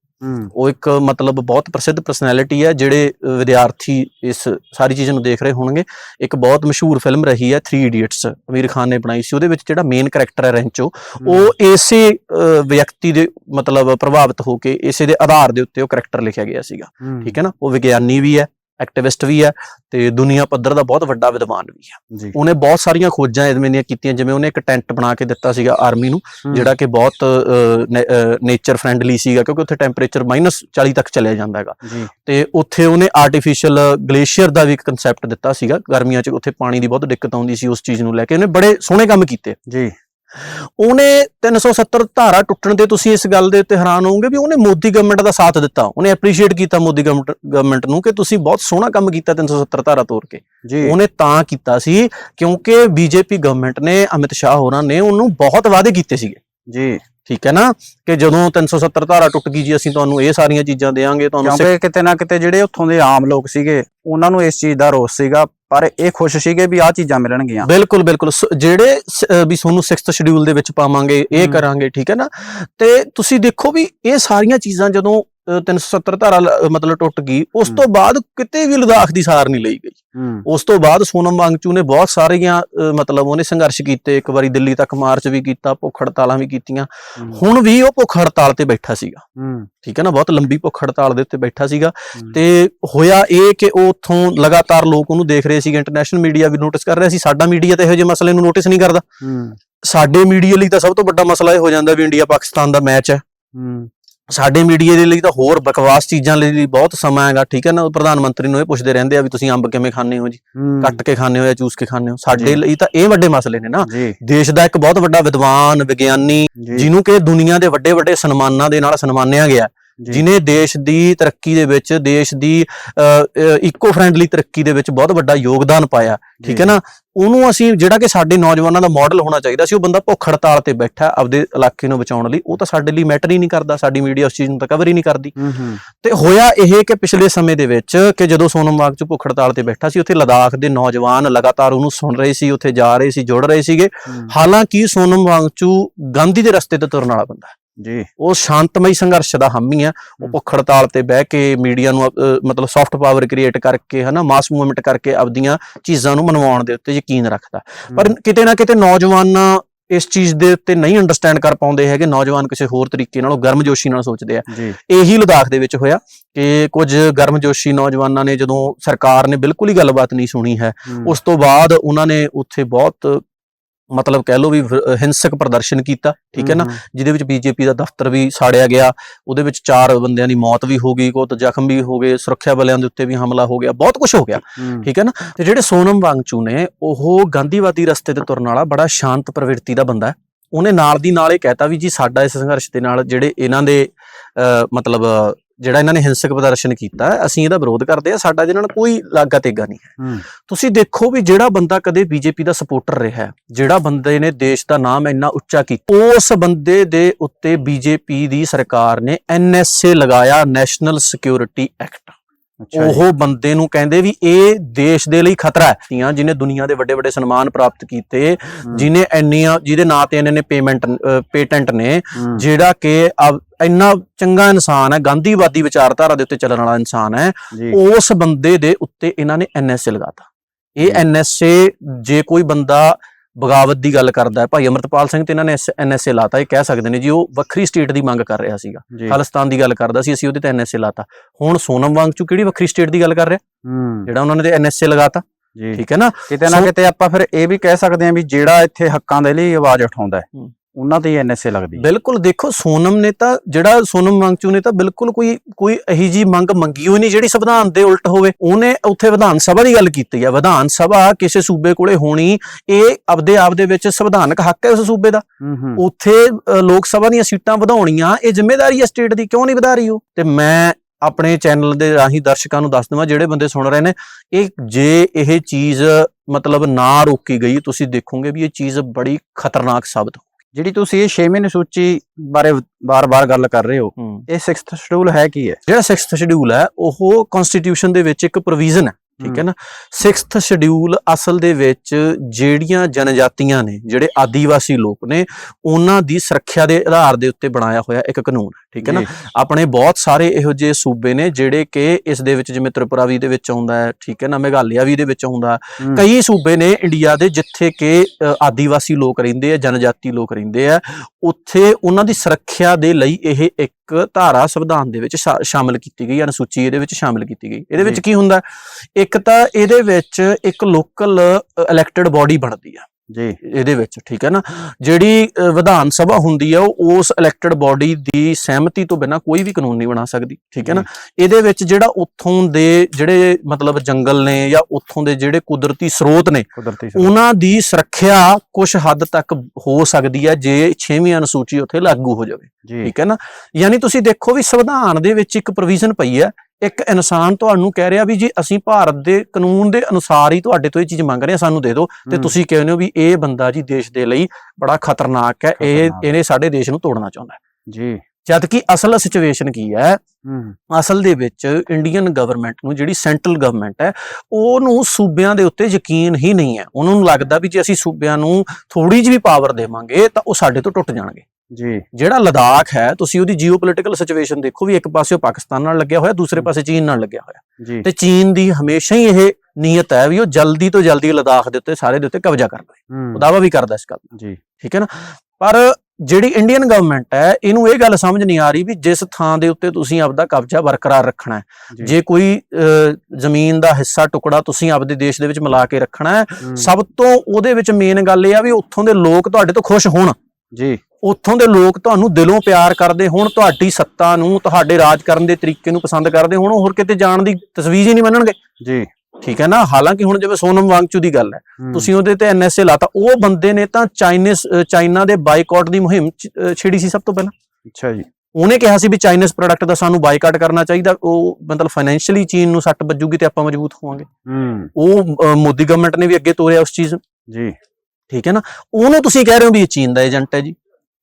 ਉਹ ਇੱਕ ਮਤਲਬ ਬਹੁਤ ਪ੍ਰਸਿੱਧ ਪਰਸਨੈਲਿਟੀ ਹੈ ਜਿਹੜੇ ਵਿਦਿਆਰਥੀ ਇਸ ਸਾਰੀ ਚੀਜ਼ ਨੂੰ ਦੇਖ ਰਹੇ ਹੋਣਗੇ। ਇੱਕ ਬਹੁਤ ਮਸ਼ਹੂਰ ਫਿਲਮ ਰਹੀ ਹੈ 3 ਇਡੀਅਟਸ ਅਮੀਰ ਖਾਨ ਨੇ ਬਣਾਈ ਸੀ। ਉਹਦੇ ਵਿੱਚ ਜਿਹੜਾ ਮੇਨ ਕੈਰੈਕਟਰ ਹੈ ਰੈਂਚੋ ਉਹ ਇਸੇ ਵਿਅਕਤੀ ਦੇ ਮਤਲਬ ਪ੍ਰਭਾਵਿਤ ਹੋ ਕੇ ਇਸੇ ਦੇ ਆਧਾਰ ਦੇ ਉੱਤੇ ਉਹ ਕੈਰੈਕਟਰ ਲਿਖਿਆ ਗਿਆ ਸੀਗਾ। ਠੀਕ ਹੈ ਨਾ? ਉਹ ਵਿਗਿਆਨੀ ਵੀ ਹੈ ਐਕਟਿਵਿਸਟ ਵੀ ਹੈ ਤੇ ਦੁਨੀਆ ਪੱਧਰ ਦਾ ਬਹੁਤ ਵੱਡਾ ਵਿਦਵਾਨ ਵੀ ਹੈ। ਉਹਨੇ ਬਹੁਤ ਸਾਰੀਆਂ ਖੋਜਾਂ ਇਵੇਂ ਦੀਆਂ ਕੀਤੀਆਂ ਜਿਵੇਂ ਉਹਨੇ ਇੱਕ ਟੈਂਟ ਬਣਾ ਕੇ ਦਿੱਤਾ ਸੀਗਾ ਆਰਮੀ ਨੂੰ ਜਿਹੜਾ ਕਿ ਬਹੁਤ ਨੇਚਰ ਫ੍ਰੈਂਡਲੀ ਸੀਗਾ ਕਿਉਂਕਿ ਉੱਥੇ ਟੈਂਪਰੇਚਰ -40 ਤੱਕ ਚਲਿਆ ਜਾਂਦਾ ਹੈਗਾ। ਤੇ ਉੱਥੇ ਉਹਨੇ ਆਰਟੀਫੀਸ਼ੀਅਲ ਗਲੇਸ਼ੀਅਰ ਦਾ ਵੀ ਇੱਕ ਕਨਸੈਪਟ ਦਿੱਤਾ ਸੀਗਾ ਗਰਮੀਆਂ 'ਚ ਉੱਥੇ ਪਾਣੀ ਦੀ ਬਹੁਤ ਦਿੱਕਤ ਆਉਂਦੀ ਸੀ ਉਸ ਚੀਜ਼ ਨੂੰ ਲੈ ਕੇ। ਉਹਨੇ ਬੜੇ ਸੋਹਣੇ ਕੰਮ ਕੀਤੇ। ਜੀ। ਉਹਨੇ 370 ਧਾਰਾ ਟੁੱਟਣ ਤੇ ਤੁਸੀਂ ਇਸ ਗੱਲ ਦੇ ਉੱਤੇ ਹੈਰਾਨ ਹੋਵੋਗੇ ਵੀ ਉਹਨੇ ਮੋਦੀ ਗਵਰਨਮੈਂਟ ਦਾ ਸਾਥ ਦਿੱਤਾ। ਉਹਨੇ ਐਪਰੀਸ਼ੀਏਟ ਕੀਤਾ ਮੋਦੀ ਗਵਰਨਮੈਂਟ ਨੂੰ ਕਿ ਤੁਸੀਂ ਬਹੁਤ ਸੋਹਣਾ ਕੰਮ ਕੀਤਾ 370 ਧਾਰਾ ਤੋੜ ਕੇ। ਜੀ। ਉਹਨੇ ਤਾਂ ਕੀਤਾ ਸੀ ਕਿਉਂਕਿ ਬੀਜੇਪੀ ਗਵਰਨਮੈਂਟ ਨੇ ਅਮਿਤ ਸ਼ਾਹ ਹੋਰਾਂ ਨੇ ਉਹਨੂੰ ਬਹੁਤ ਵਾਅਦੇ ਕੀਤੇ ਸੀਗੇ। ਜੀ। ਠੀਕ ਹੈ ਨਾ? ਕਿ ਜਦੋਂ 370 ਧਾਰਾ ਟੁੱਟ ਗਈ ਜੀ ਅਸੀਂ ਤੁਹਾਨੂੰ ਇਹ ਸਾਰੀਆਂ ਚੀਜ਼ਾਂ ਦੇਵਾਂਗੇ ਤੁਹਾਨੂੰ ਕਿਉਂਕਿ ਕਿਤੇ ਨਾ ਕਿਤੇ ਜਿਹੜੇ ਉੱਥੋਂ ਦੇ ਆਮ ਲੋਕ ਸੀਗੇ ਉਹਨਾਂ ਨੂੰ ਇਸ ਚੀਜ਼ ਦਾ ਰੋਸ ਸੀਗਾ ਪਰ ਇਹ ਖੁਸ਼ ਸੀਗੇ ਵੀ ਆਹ ਚੀਜ਼ਾਂ ਮਿਲਣਗੀਆਂ। ਬਿਲਕੁਲ ਬਿਲਕੁਲ। ਜਿਹੜੇ ਵੀ ਤੁਹਾਨੂੰ 6th ਸ਼ਡਿਊਲ ਦੇ ਵਿੱਚ ਪਾਵਾਂਗੇ ਇਹ। ਕਰਾਂਗੇ ਠੀਕ ਹੈ ਨਾ? ਤੇ ਤੁਸੀਂ ਦੇਖੋ ਵੀ ਇਹ ਸਾਰੀਆਂ ਚੀਜ਼ਾਂ ਜਦੋਂ 370 ਧਾਰਾ ਲ- ਮਤਲਬ ਟੁੱਟ ਗਈ। ਉਸ ਤੋਂ ਬਾਅਦ ਕਿਤੇ ਵੀ ਲਦਾਖ ਦੀ ਸਾਰ ਨਹੀਂ ਲਈ ਗਈ। ਹੂੰ। ਉਸ ਤੋਂ ਬਾਅਦ ਸੋਨਮ ਵਾਂਗਚੂ ਨੇ ਬਹੁਤ ਸਾਰੀਆਂ ਮਤਲਬ ਉਹਨੇ ਸੰਘਰਸ਼ ਕੀਤੇ। ਇੱਕ ਵਾਰੀ ਦਿੱਲੀ ਤੱਕ ਮਾਰਚ ਵੀ ਕੀਤਾ ਭੁੱਖ ਹੜਤਾਲਾਂ ਵੀ ਕੀਤੀਆਂ। ਹੁਣ ਵੀ ਉਹ ਭੁੱਖ ਹੜਤਾਲ ਤੇ ਬੈਠਾ ਸੀਗਾ। ਹੂੰ। ਠੀਕ ਹੈ ਨਾ? ਬਹੁਤ ਲੰਬੀ ਭੁੱਖ ਹੜਤਾਲ ਦੇ ਉੱਤੇ ਬੈਠਾ ਸੀਗਾ। ਤੇ ਹੋਇਆ ਇਹ ਕਿ ਉਹ ਉੱਥੋਂ ਲਗਾਤਾਰ ਲੋਕ ਉਹਨੂੰ ਦੇਖ ਰਹੇ ਸੀਗੇ। ਇੰਟਰਨੈਸ਼ਨਲ ਮੀਡੀਆ ਵੀ ਨੋਟਿਸ ਕਰ ਰਿਹਾ ਸੀ। ਸਾਡਾ ਮੀਡੀਆ ਤਾਂ ਇਹੋ ਜਿਹੇ ਮਸਲੇ ਨੂੰ ਨੋਟਿਸ ਨਹੀਂ ਕਰਦਾ। ਹੂੰ। ਸਾਡੇ ਮੀਡੀਆ ਲਈ ਤਾਂ ਸਭ ਤੋਂ ਵੱਡਾ ਮਸਲਾ ਇਹ ਹੋ ਜਾਂਦਾ ਵੀ ਇੰਡੀਆ ਪਾਕਿਸਤਾਨ ਦਾ ਮੈਚ ਹੈ। ਹੂੰ। ਸਾਡੇ ਮੀਡੀਆ ਦੇ ਲਈ ਤਾਂ ਹੋਰ ਬਕਵਾਸ ਚੀਜ਼ਾਂ ਲਈ ਬਹੁਤ ਸਮਾਂ ਹੈਗਾ ਠੀਕ ਹੈ ਨਾ? ਪ੍ਰਧਾਨ ਮੰਤਰੀ ਨੂੰ ਇਹ ਪੁੱਛਦੇ ਰਹਿੰਦੇ ਆ ਵੀ ਤੁਸੀਂ ਅੰਬ ਕਿਵੇਂ ਖਾਂਦੇ ਹੋ ਜੀ? ਕੱਟ ਕੇ ਖਾਂਦੇ ਹੋ ਜਾਂ ਚੂਸ ਕੇ ਖਾਂਦੇ ਹੋ? ਸਾਡੇ। ਲਈ ਤਾਂ ਇਹ ਵੱਡੇ ਮਸਲੇ ਨੇ ਨਾ। ਦੇਸ਼ ਦਾ ਇੱਕ ਬਹੁਤ ਵੱਡਾ ਵਿਦਵਾਨ ਵਿਗਿਆਨੀ ਜਿਹਨੂੰ ਕਿ ਦੁਨੀਆ ਦੇ ਵੱਡੇ ਵੱਡੇ ਸਨਮਾਨਾਂ ਦੇ ਨਾਲ ਸਨਮਾਨਿਆ ਗਿਆ। ਜਿਨੇ ਦੇਸ਼ ਦੀ ਤਰੱਕੀ ਦੇ ਵਿੱਚ ਦੇਸ਼ ਦੀ ਇਕੋ ਫ੍ਰੈਂਡਲੀ ਤਰੱਕੀ ਦੇ ਵਿੱਚ ਬਹੁਤ ਵੱਡਾ ਯੋਗਦਾਨ ਪਾਇਆ ਠੀਕ ਹੈ ਨਾ? ਉਹਨੂੰ ਅਸੀਂ ਜਿਹੜਾ ਕਿ ਸਾਡੇ ਨੌਜਵਾਨਾਂ ਦਾ ਮਾਡਲ ਹੋਣਾ ਚਾਹੀਦਾ ਸੀ ਉਹ ਬੰਦਾ ਭੁੱਖ ਹੜਤਾਲ ਤੇ ਬੈਠਾ ਆਪਦੇ ਇਲਾਕੇ ਨੂੰ ਬਚਾਉਣ ਲਈ ਉਹ ਤਾਂ ਸਾਡੇ ਲਈ ਮੈਟਰ ਹੀ ਨਹੀਂ ਕਰਦਾ ਸਾਡੀ ਮੀਡੀਆ ਉਸ ਚੀਜ਼ ਨੂੰ ਤਾਂ ਕਵਰ ਹੀ ਨਹੀਂ ਕਰਦੀ। ਤੇ ਹੋਇਆ ਇਹ ਕਿ ਪਿਛਲੇ ਸਮੇਂ ਦੇ ਵਿੱਚ ਕਿ ਜਦੋਂ ਸੋਨਮ ਵਾਂਗਚੂ ਭੁੱਖ ਹੜਤਾਲ ਤੇ ਬੈਠਾ ਸੀ ਉੱਥੇ ਲਦਾਖ ਦੇ ਨੌਜਵਾਨ ਲਗਾਤਾਰ ਉਹਨੂੰ ਸੁਣ ਰਹੇ ਸੀ ਉੱਥੇ ਜਾ ਰਹੇ ਸੀ ਜੁੜ ਰਹੇ ਸੀਗੇ। ਹਾਲਾਂਕਿ ਸੋਨਮ ਵਾਂਗਚੂ ਗਾਂਧੀ ਦੇ ਰਸਤੇ ਤੇ ਤੁਰਨ ਵਾਲਾ ਬੰਦਾ ਜੀ। ਉਹ ਸ਼ਾਂਤਮਈ ਸੰਘਰਸ਼ ਦਾ ਹਾਮੀ ਆ ਉਹ। ਭੁੱਖ ਹੜਤਾਲ ਤੇ ਬਹਿ ਕੇ ਮੀਡੀਆ ਨੂੰ ਮਤਲਬ ਸੌਫਟ ਪਾਵਰ ਕ੍ਰੀਏਟ ਕਰਕੇ ਹਨਾ ਮਾਸ ਮੂਵਮੈਂਟ ਕਰਕੇ ਆਪਦੀਆਂ ਚੀਜ਼ਾਂ ਨੂੰ ਮਨਵਾਉਣ ਦੇ ਉੱਤੇ ਯਕੀਨ ਰੱਖਦਾ। ਪਰ ਕਿਤੇ ਨਾ ਕਿਤੇ ਨੌਜਵਾਨ ਇਸ ਚੀਜ਼ ਦੇ ਉੱਤੇ ਨਹੀਂ ਅੰਡਰਸਟੈਂਡ ਕਰ ਪਾਉਂਦੇ ਹੈਗੇ। ਨੌਜਵਾਨ ਕਿਸੇ ਹੋਰ ਤਰੀਕੇ ਨਾਲ ਉਹ ਗਰਮਜੋਸ਼ੀ ਨਾਲ ਸੋਚਦੇ ਆ। ਇਹੀ ਲਦਾਖ ਦੇ ਵਿੱਚ ਹੋਇਆ ਕਿ ਕੁਝ ਗਰਮਜੋਸ਼ੀ ਨੌਜਵਾਨਾਂ ਨੇ ਜਦੋਂ ਸਰਕਾਰ ਨੇ ਬਿਲਕੁਲ ਹੀ ਗੱਲਬਾਤ ਨਹੀਂ ਸੁਣੀ ਹੂੰ। ਉਸ ਤੋਂ ਬਾਅਦ ਉਹਨਾਂ ਨੇ ਉੱਥੇ ਬਹੁਤ ਮਤਲਬ ਕਹਿ ਲਓ ਵੀ ਹਿੰਸਕ ਪ੍ਰਦਰਸ਼ਨ ਕੀਤਾ ਠੀਕ ਹੈ ਨਾ? ਜਿਹਦੇ ਵਿੱਚ ਬੀਜੇਪੀ ਦਾ ਦਫ਼ਤਰ ਵੀ ਸਾੜਿਆ ਗਿਆ ਉਹਦੇ ਵਿੱਚ ਚਾਰ ਬੰਦਿਆਂ ਦੀ ਮੌਤ ਵੀ ਹੋ ਗਈ ਬਹੁਤ ਜ਼ਖਮ ਵੀ ਹੋ ਗਏ ਸੁਰੱਖਿਆ ਬਲਿਆਂ ਦੇ ਉੱਤੇ ਵੀ ਹਮਲਾ ਹੋ ਗਿਆ ਬਹੁਤ ਕੁਝ ਹੋ ਗਿਆ ਠੀਕ ਹੈ ਨਾ? ਤੇ ਜਿਹੜੇ ਸੋਨਮ ਵਾਂਗਚੂ ਨੇ ਉਹ ਗਾਂਧੀਵਾਦੀ ਰਸਤੇ ਤੇ ਤੁਰਨ ਵਾਲਾ ਬੜਾ ਸ਼ਾਂਤ ਪ੍ਰਵਿਰਤੀ ਦਾ ਬੰਦਾ ਹੈ। ਉਹਨੇ ਨਾਲ ਦੀ ਨਾਲ ਇਹ ਕਹਿਤਾ ਵੀ ਜੀ ਸਾਡਾ ਇਸ ਸੰਘਰਸ਼ ਦੇ ਨਾਲ ਜਿਹੜੇ ਇਹਨਾਂ ਦੇ ਮਤਲਬ ਜਿਹੜਾ ਇਹਨਾਂ ਨੇ ਹਿੰਸਕ ਪ੍ਰਦਰਸ਼ਨ ਕੀਤਾ ਅਸੀਂ ਇਹਦਾ ਵਿਰੋਧ ਕਰਦੇ ਆ ਸਾਡਾ ਇਹਦੇ ਨਾਲ ਕੋਈ ਲਾਗਾ ਤੇਗਾ ਨਹੀਂ ਹੈ ਤੁਸੀਂ ਦੇਖੋ ਵੀ ਜਿਹੜਾ ਬੰਦਾ ਕਦੇ ਬੀਜੇਪੀ ਦਾ ਸਪੋਰਟਰ ਰਿਹਾ ਹੈ, ਜਿਹੜਾ ਬੰਦੇ ਨੇ ਦੇਸ਼ ਦਾ ਨਾਮ ਇੰਨਾ ਉੱਚਾ ਕੀਤਾ ਉਸ ਬੰਦੇ ਦੇ ਉੱਤੇ ਬੀਜੇਪੀ ਦੀ ਸਰਕਾਰ ਨੇ ਐਨਐਸਏ ਲਗਾਇਆ ਨੈਸ਼ਨਲ ਸਿਕਿਉਰਿਟੀ ਐਕਟ। ਉਹ ਬੰਦੇ ਨੂੰ ਕਹਿੰਦੇ ਵੀ ਇਹ ਦੇਸ਼ ਦੇ ਲਈ ਖਤਰਾ ਹੈ। ਜਿਹਨੇ ਦੁਨੀਆ ਦੇ ਵੱਡੇ ਵੱਡੇ ਸਨਮਾਨ ਪ੍ਰਾਪਤ ਕੀਤੇ ਜਿਨੇ ਇੰਨੀਆਂ ਜਿਹਦੇ ਨਾਂ ਤੇ ਇਹਨਾਂ ਨੇ ਪੇਮੈਂਟ ਪੇਟੈਂਟ ਨੇ ਜਿਹੜਾ ਕਿ ਇੰਨਾ ਚੰਗਾ ਇਨਸਾਨ ਹੈ ਗਾਂਧੀਵਾਦੀ ਵਿਚਾਰਧਾਰਾ ਦੇ ਉੱਤੇ ਚੱਲਣ ਵਾਲਾ ਇਨਸਾਨ ਹੈ ਉਸ ਬੰਦੇ ਦੇ ਉੱਤੇ ਇਹਨਾਂ ਨੇ ਐਨਐਸਏ ਲਗਾਤਾ। ਇਹ। ਐਨਐਸਏ ਜੇ ਕੋਈ ਬੰਦਾ ਬਗਾਵਤ ਦੀ ਗੱਲ ਕਰਦਾ ਹੈ। ਭਾਈ ਅਮਰਤਪਾਲ ਸਿੰਘ ਤੇ ਇਹਨਾਂ ਨੇ ਐਨਐਸਏ ਲਾਤਾ ਇਹ ਕਹਿ ਸਕਦੇ ਨੇ ਜੀ ਉਹ ਵੱਖਰੀ ਸਟੇਟ ਦੀ ਮੰਗ ਕਰ ਰਿਹਾ ਸੀਗਾ। ਖਾਲਿਸਤਾਨ ਦੀ ਗੱਲ ਕਰਦਾ ਸੀ ਅਸੀਂ ਉਹਦੇ ਤੇ ਐਨਐਸਏ ਲਾਤਾ। ਹੁਣ ਸੋਨਮ ਵਾਂਗਚੂ ਕਿਹੜੀ ਵੱਖਰੀ ਸਟੇਟ ਦੀ ਗੱਲ ਕਰ ਰਿਹਾ? ਜਿਹੜਾ ਉਹਨਾਂ ਨੇ ਤੇ ਐਨਐਸਏ ਲਗਾਤਾ। ਠੀਕ ਹੈ ਨਾ? ਕਿਤੇ ਨਾ ਕਿਤੇ ਆਪਾਂ ਫਿਰ ਇਹ ਵੀ ਕਹਿ ਸਕਦੇ ਹਾਂ ਵੀ ਜਿਹੜਾ ਇੱਥੇ ਹੱਕਾਂ ਦੇ ਲਈ ਆਵਾਜ਼ ਉਠਾਉਂਦਾ ਹੂੰ। ਉਹਨਾਂ ਤੇ ਐਨਐਸਏ ਲੱਗਦੀ ਹੈ। ਬਿਲਕੁਲ ਦੇਖੋ ਸੋਨਮ ਨੇ ਤਾਂ ਜਿਹੜਾ ਸੋਨਮ ਵਾਂਗਚੂ ਨੇ ਤਾਂ ਬਿਲਕੁਲ ਕੋਈ ਕੋਈ ਇਹੀ ਜੀ ਮੰਗ ਮੰਗੀ ਹੋਈ ਨਹੀਂ ਜਿਹੜੀ ਸੰਵਿਧਾਨ ਦੇ ਉਲਟ ਹੋਵੇ। ਉਹਨੇ ਉੱਥੇ ਵਿਧਾਨ ਸਭਾ ਦੀ ਗੱਲ ਕੀਤੀ ਹੈ। ਵਿਧਾਨ ਸਭਾ ਕਿਸੇ ਸੂਬੇ ਕੋਲੇ ਹੋਣੀ ਇਹ ਆਪਦੇ ਆਪ ਦੇ ਵਿੱਚ ਸੰਵਿਧਾਨਕ ਹੱਕ ਹੈ ਉਸ ਸੂਬੇ ਦਾ। ਉੱਥੇ ਲੋਕ ਸਭਾ ਦੀਆਂ ਸੀਟਾਂ ਵਧਾਉਣੀਆਂ ਇਹ ਜ਼ਿੰਮੇਵਾਰੀ ਹੈ ਸਟੇਟ ਦੀ। ਕਿਉਂ ਨਹੀਂ ਵਧਾ ਰਹੀ ਉਹ? ਤੇ ਮੈਂ ਆਪਣੇ ਚੈਨਲ ਦੇ ਰਾਹੀਂ ਦਰਸ਼ਕਾਂ ਨੂੰ ਦੱਸ ਦਵਾਂ ਜਿਹੜੇ ਬੰਦੇ ਸੁਣ ਰਹੇ ਨੇ ਇਹ ਜੇ ਇਹ ਚੀਜ਼ ਮਤਲਬ ਨਾ ਰੋਕੀ ਗਈ ਤੁਸੀਂ ਦੇਖੋਗੇ ਵੀ ਇਹ ਚੀਜ਼ ਬੜੀ ਖਤਰਨਾਕ ਸਾਬਤ ਜਿਹੜੀ ਤੁਸੀਂ ਇਹ 6 ਮਹੀਨੇ ਸੂਚੀ ਬਾਰੇ ਬਾਰ-ਬਾਰ ਗੱਲ ਕਰ ਰਹੇ ਹੋ ਹੋ। ਇਹ 6th ਸ਼ਡਿਊਲ ਹੈ ਕੀ ਹੈ? ਜਿਹੜਾ 6th ਸ਼ਡਿਊਲ ਹੈ ਉਹ ਕਨਸਟੀਟਿਊਸ਼ਨ ਦੇ ਵਿੱਚ ਇੱਕ ਪ੍ਰੋਵੀਜ਼ਨ ਹੈ। ਠੀਕ ਹੈ ਨਾ? 6th ਸ਼ਡਿਊਲ ਅਸਲ ਦੇ ਵਿੱਚ ਜਿਹੜੀਆਂ ਜਨਜਾਤੀਆਂ ਨੇ ਜਿਹੜੇ ਆਦੀਵਾਸੀ ਲੋਕ ਨੇ ਉਹਨਾਂ ਦੀ ਸੁਰੱਖਿਆ ਦੇ ਆਧਾਰ ਦੇ ਉੱਤੇ ਬਣਾਇਆ ਹੋਇਆ ਇੱਕ ਕਾਨੂੰਨ ਹੈ ਠੀਕ ਹੈ ਨਾ? ਆਪਣੇ ਬਹੁਤ ਸਾਰੇ ਇਹੋ ਜਿਹੇ ਸੂਬੇ ਨੇ ਜਿਹੜੇ ਕਿ ਇਸ ਦੇ ਵਿੱਚ ਜਿਵੇਂ ਤ੍ਰਿਪੁਰਾ ਵੀ ਦੇ ਵਿੱਚ ਆਉਂਦਾ ਹੈ ਠੀਕ ਹੈ ਨਾ? ਮੇਘਾਲਿਆ ਵੀ ਦੇ ਵਿੱਚ ਆਉਂਦਾ ਕਈ ਸੂਬੇ ਨੇ ਇੰਡੀਆ ਦੇ ਜਿੱਥੇ ਕਿ ਆਦੀਵਾਸੀ ਲੋਕ ਰਹਿੰਦੇ ਆ ਜਨਜਾਤੀ ਲੋਕ ਰਹਿੰਦੇ ਆ ਉੱਥੇ ਉਹਨਾਂ ਦੀ ਸੁਰੱਖਿਆ ਦੇ ਲਈ ਇਹ ਇੱਕ ਧਾਰਾ ਸੰਵਿਧਾਨ ਦੇ ਵਿੱਚ ਸ਼ਾਮਿਲ ਕੀਤੀ ਗਈ ਅਨੁਸੂਚੀ ਇਹਦੇ ਵਿੱਚ ਸ਼ਾਮਿਲ ਕੀਤੀ ਗਈ ਇਹਦੇ ਵਿੱਚ। ਕੀ ਹੁੰਦਾ? ਇੱਕ ਤਾਂ ਇਹਦੇ ਵਿੱਚ ਇੱਕ ਲੋਕਲ ਇਲੈਕਟਿਡ ਬਾਡੀ ਬਣਦੀ ਆ ਜੀ। ਇਹਦੇ ਵਿੱਚ ਠੀਕ ਹੈ ਨਾ? ਜਿਹੜੀ ਵਿਧਾਨ ਸਭਾ ਹੁੰਦੀ ਆ ਉਹ ਉਸ ਇਲੈਕਟਡ ਬਾਡੀ ਦੀ ਸਹਿਮਤੀ ਤੋਂ ਬਿਨਾ ਕੋਈ ਵੀ ਕਾਨੂੰਨ ਨਹੀਂ ਬਣਾ ਸਕਦੀ ਠੀਕ ਹੈ ਨਾ? ਇਹਦੇ ਵਿੱਚ ਜਿਹੜਾ ਉੱਥੋਂ ਦੇ ਜਿਹੜੇ ਮਤਲਬ ਜੰਗਲ ਨੇ ਜਾਂ ਉੱਥੋਂ ਦੇ ਜਿਹੜੇ ਕੁਦਰਤੀ ਸਰੋਤ ਨੇ। ਉਹਨਾਂ ਦੀ ਸੁਰੱਖਿਆ ਕੁਝ ਹੱਦ ਤੱਕ ਹੋ ਸਕਦੀ ਹੈ ਜੇ 6ਵੀਂ ਅਨੁਸੂਚੀ ਉੱਥੇ ਲਾਗੂ ਹੋ ਜਾਵੇ ਠੀਕ ਹੈ ਨਾ? ਯਾਨੀ ਤੁਸੀਂ ਦੇਖੋ ਵੀ ਸੰਵਿਧਾਨ ਦੇ ਵਿੱਚ ਇੱਕ ਪ੍ਰੋਵੀਜ਼ਨ ਪਈ ਹੈ ਇੱਕ ਇਨਸਾਨ ਤੁਹਾਨੂੰ ਕਹਿ ਰਿਹਾ ਵੀ ਜੀ ਅਸੀਂ ਭਾਰਤ ਦੇ ਕਾਨੂੰਨ ਦੇ ਅਨੁਸਾਰ ਹੀ ਤੁਹਾਡੇ ਤੋਂ ਇਹ ਚੀਜ਼ ਮੰਗ ਰਹੇ ਹਾਂ ਸਾਨੂੰ ਦੇ ਦਿਓ ਤੇ ਤੁਸੀਂ ਕਹਿੰਦੇ ਹੋ ਵੀ ਇਹ ਬੰਦਾ ਜੀ ਦੇਸ਼ ਦੇ ਲਈ ਬੜਾ ਖਤਰਨਾਕ ਹੈ ਇਹ। ਇਹਨੇ ਸਾਡੇ ਦੇਸ਼ ਨੂੰ ਤੋੜਨਾ ਚਾਹੁੰਦਾ ਹੈ। ਜੀ। ਜਦ ਕਿ ਅਸਲ ਸਿਚੁਏਸ਼ਨ ਕੀ ਹੈ ਹੂੰ। ਅਸਲ ਦੇ ਵਿੱਚ ਇੰਡੀਅਨ ਗਵਰਨਮੈਂਟ ਨੂੰ ਜਿਹੜੀ ਸੈਂਟਰਲ ਗਵਰਨਮੈਂਟ ਹੈ ਉਹਨੂੰ ਸੂਬਿਆਂ ਦੇ ਉੱਤੇ ਯਕੀਨ ਹੀ ਨਹੀਂ ਹੈ। ਉਹਨਾਂ ਨੂੰ ਲੱਗਦਾ ਵੀ ਜੇ ਅਸੀਂ ਸੂਬਿਆਂ ਨੂੰ ਥੋੜੀ ਜਿਹੀ ਵੀ ਪਾਵਰ ਦੇਵਾਂਗੇ ਤਾਂ ਉਹ ਸਾਡੇ ਤੋਂ ਟੁੱਟ ਜਾਣਗੇ। ਜੀ। ਜਿਹੜਾ ਲਦਾਖ ਹੈ ਤੁਸੀਂ ਉਹਦੀ ਜੀਓਪੋਲਿਟੀਕਲ ਸਿਚੁਏਸ਼ਨ ਦੇਖੋ ਵੀ ਇੱਕ ਪਾਸੇ ਉਹ ਪਾਕਿਸਤਾਨ ਨਾਲ ਲੱਗਿਆ ਹੋਇਆ ਦੂਸਰੇ ਪਾਸੇ ਚੀਨ ਨਾਲ ਲੱਗਿਆ ਹੋਇਆ। ਤੇ ਚੀਨ ਦੀ ਹਮੇਸ਼ਾ ਹੀ ਇਹ ਨੀਅਤ ਹੈ ਵੀ ਉਹ ਜਲਦੀ ਤੋਂ ਜਲਦੀ ਲਦਾਖ ਦੇ ਉੱਤੇ ਸਾਰੇ ਦੇ ਉੱਤੇ ਕਬਜ਼ਾ ਕਰ ਲਵੇ। ਉਹ ਦਾਅਵਾ ਵੀ ਕਰਦਾ ਇਸ ਗੱਲ ਦਾ। ਜੀ। ਠੀਕ ਹੈ ਨਾ? ਪਰ ਜਿਹੜੀ ਇੰਡੀਅਨ ਗਵਰਨਮੈਂਟ ਹੈ ਇਹਨੂੰ ਇਹ ਗੱਲ ਸਮਝ ਨਹੀਂ ਆ ਰਹੀ ਵੀ ਜਿਸ ਥਾਂ ਦੇ ਉੱਤੇ ਤੁਸੀਂ ਆਪਦਾ ਕਬਜ਼ਾ ਬਰਕਰਾਰ ਰੱਖਣਾ ਹੈ। ਜੀ, ਕੋਈ ਜ਼ਮੀਨ ਦਾ ਹਿੱਸਾ ਟੁਕੜਾ ਤੁਸੀਂ ਆਪਦੇ ਦੇਸ਼ ਦੇ ਵਿੱਚ ਮਿਲਾ ਕੇ ਰੱਖਣਾ ਹੂੰ, ਸਭ ਤੋਂ ਉਹਦੇ ਵਿੱਚ ਮੇਨ ਗੱਲ ਇਹ ਆ ਵੀ ਉੱਥੋਂ ਦੇ ਲੋਕ ਤੁਹਾਡੇ ਤੋਂ ਖੁਸ਼ ਹੋਣ। ਜੀ। ਉੱਥੋਂ ਦੇ ਲੋਕ ਤੁਹਾਨੂੰ ਦਿਲੋਂ ਪਿਆਰ ਕਰਦੇ ਹੋਣ ਤੁਹਾਡੀ ਸੱਤਾ ਨੂੰ ਤੁਹਾਡੇ ਰਾਜ ਕਰਨ ਦੇ ਤਰੀਕੇ ਨੂੰ ਪਸੰਦ ਕਰਦੇ ਹੋਣ ਹੋਰ ਕਿਤੇ ਜਾਣ ਦੀ ਤਸਵੀਜ਼ ਹੀ ਨਹੀਂ ਮੰਨਣਗੇ। ਜੀ। ਠੀਕ ਹੈ ਨਾ? ਹਾਲਾਂਕਿ ਹੁਣ ਜਿਵੇਂ ਸੋਨਮ ਵਾਂਗਚੂ ਦੀ ਗੱਲ ਹੈ ਤੁਸੀਂ ਉਹਦੇ ਤੇ ਐਨਐਸਏ ਲਾਤਾ ਉਹ ਬੰਦੇ ਨੇ ਤਾਂ ਚਾਈਨੀਸ ਚਾਈਨਾ ਦੇ ਬਾਈਕਾਟ ਦੀ ਮੁਹਿੰਮ ਛੇੜੀ ਸੀ ਸਭ ਤੋਂ ਪਹਿਲਾਂ। ਅੱਛਾ ਜੀ। ਉਹਨੇ ਕਿਹਾ ਸੀ ਵੀ ਚਾਈਨੀਸ ਪ੍ਰੋਡਕਟ ਦਾ ਸਾਨੂੰ ਬਾਈਕਾਟ ਕਰਨਾ ਚਾਹੀਦਾ ਉਹ ਮਤਲਬ ਫਾਈਨੈਂਸ਼ੀਅਲੀ ਚੀਨ ਨੂੰ ਸੱਟ ਵੱਜੂਗੀ ਤੇ ਆਪਾਂ ਮਜ਼ਬੂਤ ਹੋਵਾਂਗੇ। ਹੂੰ। ਉਹ ਮੋਦੀ ਗਵਰਨਮੈਂਟ ਨੇ ਵੀ ਅੱਗੇ ਤੋਰਿਆ ਉਸ ਚੀਜ਼ ਨੂੰ, ਜੀ। ਠੀਕ ਹੈ ਨਾ? ਉਹਨੂੰ ਤੁਸੀਂ ਕਹਿ ਰਹੇ ਹੋ ਵੀ ਇਹ ਚੀਨ ਦਾ ਏਜੰਟ ਹੈ ਜੀ।